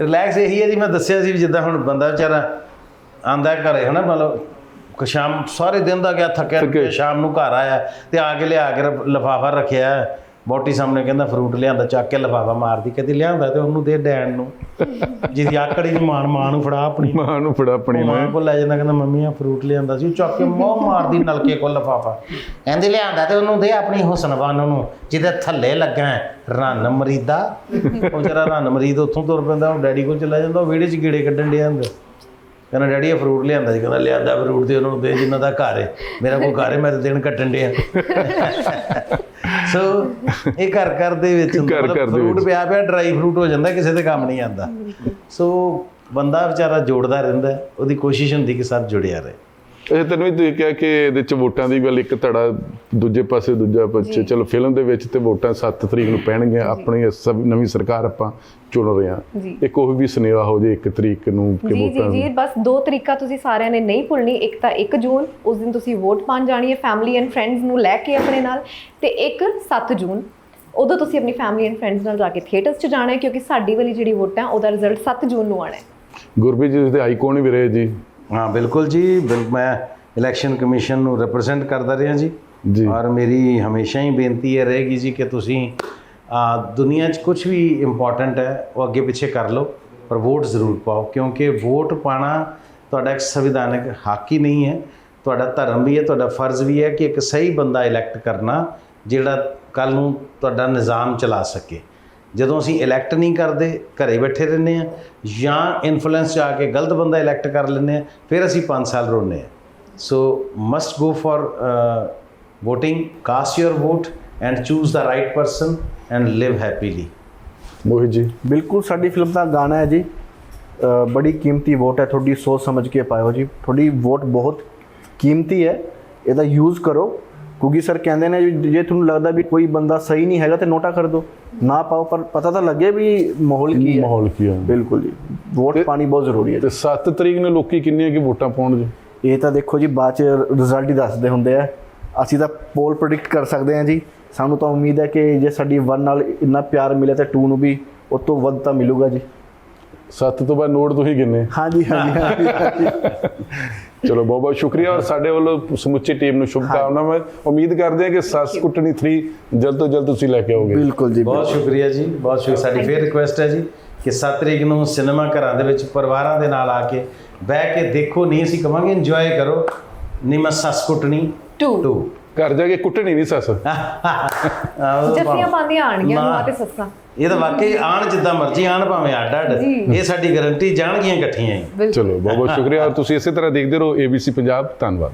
ਰਿਲੈਕਸ ਇਹੀ ਹੈ ਜੀ ਮੈਂ ਦੱਸਿਆ ਸੀ ਜਿੱਦਾਂ ਹੁਣ ਬੰਦਾ ਵਿਚਾਰਾ ਆਂਦਾ ਘਰੇ ਹਨਾ ਮਤਲਬ ਕਿ ਸ਼ਾਮ ਸਾਰੇ ਦਿਨ ਦਾ ਗਿਆ ਥੱਕਿਆ ਸ਼ਾਮ ਨੂੰ ਘਰ ਆਇਆ ਤੇ ਆ ਕੇ ਲਿਆ ਕੇ ਲਫਾਫਾ ਰੱਖਿਆ। ਬੋਟੀ ਸਾਹਮਣੇ ਕਹਿੰਦਾ ਫਰੂਟ ਲਿਆਂਦਾ ਚੱਕ ਕੇ ਲਫਾਫਾ ਮਾਰਦੀ ਕਦੀ ਲਿਆਂਦਾ ਤੇ ਉਹਨੂੰ ਦੇ ਡੈਣ ਨੂੰ। ਜਿਹਦੀ ਆਕੜੀ ਦੀ ਮਾਨ ਮਾਂ ਨੂੰ ਫੜਾ ਆਪਣੀ। ਮਾਂ ਨੂੰ ਫੜਾ ਆਪਣੀ ਮਾਂ ਕੋਲ ਲੈ ਜਾਂਦਾ ਕਹਿੰਦਾ ਮੰਮੀ ਆ ਫਰੂਟ ਲਿਆਂਦਾ ਸੀ ਚੱਕ ਕੇ ਮੋਹ ਮਾਰਦੀ ਨਲਕੇ ਕੋਲ ਲਫਾਫਾ। ਕਹਿੰਦੀ ਲਿਆਂਦਾ ਤੇ ਉਹਨੂੰ ਦੇ ਆਪਣੀ ਹੁਸਨਵਾਨ ਨੂੰ ਜਿਹਦੇ ਥੱਲੇ ਲੱਗਾ ਰੰਨ ਮਰੀਦਾ। ਉਹ ਜਿਹੜਾ ਰੰਨ ਮਰੀਦ ਉੱਥੋਂ ਤੁਰ ਪੈਂਦਾ ਉਹ ਡੈਡੀ ਕੋਲ ਚਲਾ ਜਾਂਦਾ ਉਹ ਵਿਹੜੇ 'ਚ ਗੀੜੇ ਕੱਢਣ ਡਿਆ ਹੁੰਦਾ ਕਹਿੰਦਾ ਡੈਡੀ ਇਹ ਫਰੂਟ ਲਿਆਂਦਾ ਸੀ ਕਹਿੰਦਾ ਲਿਆਂਦਾ ਫਰੂਟ ਤੇ ਉਹਨੂੰ ਦੇ ਜਿੰਨਾ ਦਾ ਘਰ ਹੈ। ਮੇਰਾ ਕੋਈ ਘਰ ਹੈ ਮੈਂ ਤਾਂ ਦਿਨ ਕੱਟਣ ਡਿਆ। ਸੋ ਇਹ ਘਰ ਘਰ ਦੇ ਵਿੱਚ ਹੁੰਦਾ, ਫਰੂਟ। ਪਿਆ ਪਿਆ ਡਰਾਈ ਫਰੂਟ ਹੋ ਜਾਂਦਾ ਕਿਸੇ ਦੇ ਕੰਮ ਨਹੀਂ ਆਉਂਦਾ ਸੋ ਬੰਦਾ ਵਿਚਾਰਾ ਜੋੜਦਾ ਰਹਿੰਦਾ। ਉਹਦੀ ਕੋਸ਼ਿਸ਼ ਹੁੰਦੀ ਕਿ ਸਭ ਜੁੜਿਆ ਰਹੇ ਇਹ ਤੈਨੂੰ ਵੀ ਤੁਸੀਂ ਕਿਹਾ ਕਿ ਇਹਦੇ ਚ ਵੋਟਾਂ ਦੀ ਗੱਲ ਇੱਕ ਧੜਾ ਦੂਜੇ ਪਾਸੇ ਦੂਜਾ ਪੱਛੇ ਚਲੋ ਫਿਲਮ ਦੇ ਵਿੱਚ ਤੇ ਵੋਟਾਂ 7 ਤਰੀਕ ਨੂੰ ਪੈਣਗੀਆਂ ਆਪਣੀ ਸਭ ਨਵੀਂ ਸਰਕਾਰ ਆਪਾਂ ਚੁਣ ਰਹੇ ਹਾਂ। ਇੱਕ ਉਹ ਵੀ ਸੁਨੇਹਾ ਹੋ ਜੇ 1 ਤਰੀਕ ਨੂੰ ਕਿ ਜੀ ਜੀ ਵੋਟਾਂ ਜੀ ਬਸ ਦੋ ਤਰੀਕਾ ਤੁਸੀਂ ਸਾਰਿਆਂ ਨੇ ਨਹੀਂ ਭੁੱਲਣੀ ਇੱਕ ਤਾਂ 1 ਜੂਨ ਉਸ ਦਿਨ ਤੁਸੀਂ ਵੋਟ ਪਾਉਣ ਜਾਣੀ ਹੈ ਫੈਮਿਲੀ ਐਂਡ ਫਰੈਂਡਸ ਨੂੰ ਲੈ ਕੇ ਆਪਣੇ ਨਾਲ ਤੇ ਇੱਕ 7 ਜੂਨ। ਉਦੋਂ ਤੁਸੀਂ ਆਪਣੀ ਫੈਮਿਲੀ ਐਂਡ ਫਰੈਂਡਸ ਨਾਲ ਜਾ ਕੇ ਥੀਏਟਰਸ 'ਚ ਜਾਣਾ ਹੈ ਕਿਉਂਕਿ ਸਾਡੀ ਵਾਲੀ ਜਿਹੜੀ ਵੋਟ ਹੈ ਉਹਦਾ ਰਿਜ਼ਲਟ 7 ਜੂਨ ਨੂੰ ਆਣਾ ਹੈ। ਗੁਰਬੀਰ ਜੀ ਦੇ ਆਈਕਨ ਵੀ ਰਹੇ ਜੀ? ਹਾਂ ਬਿਲਕੁਲ ਜੀ। ਮੈਂ ਇਲੈਕਸ਼ਨ ਕਮਿਸ਼ਨ ਨੂੰ ਰਿਪਰੈਜ਼ੈਂਟ ਕਰਦਾ ਰਿਹਾ ਜੀ। ਜੀ। ਔਰ ਮੇਰੀ ਹਮੇਸ਼ਾ ਹੀ ਬੇਨਤੀ ਇਹ ਰਹੇਗੀ ਜੀ ਕਿ ਤੁਸੀਂ ਆ, ਦੁਨੀਆ 'ਚ ਕੁਝ ਵੀ ਇੰਪੋਰਟੈਂਟ ਹੈ ਉਹ ਅੱਗੇ ਪਿੱਛੇ ਕਰ ਲਓ ਪਰ ਵੋਟ ਜ਼ਰੂਰ ਪਾਓ। ਕਿਉਂਕਿ ਵੋਟ ਪਾਣਾ ਤੁਹਾਡਾ ਇੱਕ ਸੰਵਿਧਾਨਕ ਹੱਕ ਹੀ ਨਹੀਂ ਹੈ। ਤੁਹਾਡਾ ਧਰਮ ਵੀ ਹੈ ਤੁਹਾਡਾ ਫਰਜ਼ ਵੀ ਹੈ ਕਿ ਇੱਕ ਸਹੀ ਬੰਦਾ ਇਲੈਕਟ ਕਰਨਾ ਜਿਹੜਾ ਕੱਲ ਨੂੰ ਤੁਹਾਡਾ ਨਿਜ਼ਾਮ ਚਲਾ ਸਕੇ। ਜਦੋਂ ਅਸੀਂ ਇਲੈਕਟ ਨਹੀਂ ਕਰਦੇ, ਘਰੇ ਬੈਠੇ ਰਹਿੰਦੇ ਆ ਜਾਂ ਇਨਫਲੂਐਂਸ 'ਚ ਆ ਕੇ ਗਲਤ ਬੰਦਾ ਇਲੈਕਟ ਕਰ ਲੈਂਦੇ ਆ ਫਿਰ ਅਸੀਂ 5 ਸਾਲ ਰੋਨੇ ਆ so must go for voting, cast your vote and choose the right person and live happily Mohit ji, ਬਿਲਕੁਲ ਸਾਡੀ ਫਿਲਮ ਦਾ ਗਾਣਾ ਹੈ ਜੀ। ਬੜੀ ਕੀਮਤੀ ਵੋਟ ਹੈ, ਤੁਹਾਡੀ ਸੋਚ ਸਮਝ ਕੇ ਪਾਇਓ ਜੀ। ਤੁਹਾਡੀ ਵੋਟ ਬਹੁਤ ਕੀਮਤੀ ਹੈ, ਇਹਦਾ ਯੂਜ਼ ਕਰੋ। ਕਿਉਂਕਿ ਸਰ ਕਹਿੰਦੇ ਨੇ ਜੇ ਤੁਹਾਨੂੰ ਲੱਗਦਾ ਵੀ ਕੋਈ ਬੰਦਾ ਸਹੀ ਨਹੀਂ ਹੈਗਾ ਤੇ ਨੋਟਾ ਕਰ ਦਿਓ। ਨਾ ਪਾਓ ਪਰ ਪਤਾ ਤਾਂ ਲੱਗੇ ਵੀ ਮਾਹੌਲ ਕੀ ਹੈ। ਮਾਹੌਲ ਕੀ ਹੈ। ਬਿਲਕੁਲ ਜੀ। ਵੋਟ ਪਾਣੀ ਬਹੁਤ ਜ਼ਰੂਰੀ ਹੈ ਤੇ 7 ਤਰੀਕ ਨੂੰ ਲੋਕੀ ਕਿੰਨੀਆਂ ਕੀ ਵੋਟਾਂ ਪਾਉਣ ਜੀ? ਇਹ ਤਾਂ ਦੇਖੋ ਜੀ ਬਾਅਦ ਚ ਰਿਜ਼ਲਟ ਹੀ ਦੱਸਦੇ ਹੁੰਦੇ ਆ। ਅਸੀਂ ਤਾਂ ਪੋਲ ਪ੍ਰੈਡਿਕਟ ਕਰ ਸਕਦੇ ਹਾਂ ਜੀ। ਸਾਨੂੰ ਤਾਂ ਉਮੀਦ ਹੈ ਕਿ ਜੇ ਸਾਡੀ 1 ਨਾਲ ਇੰਨਾ ਪਿਆਰ ਮਿਲਿਆ ਤਾਂ 2 ਨੂੰ ਵੀ ਉਸ ਤੋਂ ਵੱਧ ਤਾਂ ਮਿਲੂਗਾ ਜੀ। 7 ਤੋਂ ਬਾਅਦ ਨੋਟ ਤੁਸੀਂ ਗਿਣਨੇ ਹਾਂਜੀ ਹਾਂਜੀ ਚਲੋ ਬਹੁਤ ਬਹੁਤ ਸ਼ੁਕਰੀਆ ਔਰ ਸਾਡੇ ਵੱਲੋਂ ਸਮੁੱਚੀ ਟੀਮ ਨੂੰ ਸ਼ੁਭ ਕਾਮਨਾਵਾਂ ਉਮੀਦ ਕਰਦੇ ਹਾਂ ਕਿ ਸੱਸ ਕੁੱਟਣੀ 3 ਜਲਦ ਤੋਂ ਜਲਦ ਤੁਸੀਂ ਲੈ ਕੇ ਆਓਗੇ। ਬਿਲਕੁਲ ਜੀ ਬਹੁਤ ਸ਼ੁਕਰੀਆ ਜੀ ਬਹੁਤ ਸ਼ੁਕਰੀਆ। ਸਾਡੀ ਫੇਰ ਰਿਕੁਐਸਟ ਹੈ ਜੀ ਕਿ 7 ਤਰੀਕ ਨੂੰ ਸਿਨੇਮਾ ਘਰਾਂ ਦੇ ਵਿੱਚ ਪਰਿਵਾਰਾਂ ਦੇ ਨਾਲ ਆ ਕੇ ਬਹਿ ਕੇ ਦੇਖੋ ਨਹੀਂ ਅਸੀਂ ਕਵਾਂਗੇ ਇੰਜੋਏ ਕਰੋ। ਨਿਮਾ ਸੱਸ ਕੁੱਟਣੀ। 2 2 ਘਰ ਜਾ ਕੇ ਕੁੱਟਣੀ ਨਹੀਂ ਸੱਸ। ਜੱਫੀਆਂ ਪਾਉਂਦੀਆਂ ਆਣਗੀਆਂ ਨਾ। ਨੂੰਹਾਂ ਤੇ ਸੱਸਾਂ। ਇਹ ਤਾਂ ਵਾਕਈ ਆਣ ਜਿੱਦਾਂ ਮਰਜ਼ੀ ਆਣ ਭਾਵੇਂ ਅੱਡ ਅੱਡ। ਇਹ ਸਾਡੀ ਗਾਰੰਟੀ ਜਾਣਗੀਆਂ ਇਕੱਠੀਆਂ ਹੀ। ਚਲੋ ਬਹੁਤ ਬਹੁਤ ਸ਼ੁਕਰੀਆ। ਔਰ ਤੁਸੀਂ ਇਸੇ ਤਰ੍ਹਾਂ ਦੇਖਦੇ ਰਹੋ ABC ਪੰਜਾਬ। ਧੰਨਵਾਦ।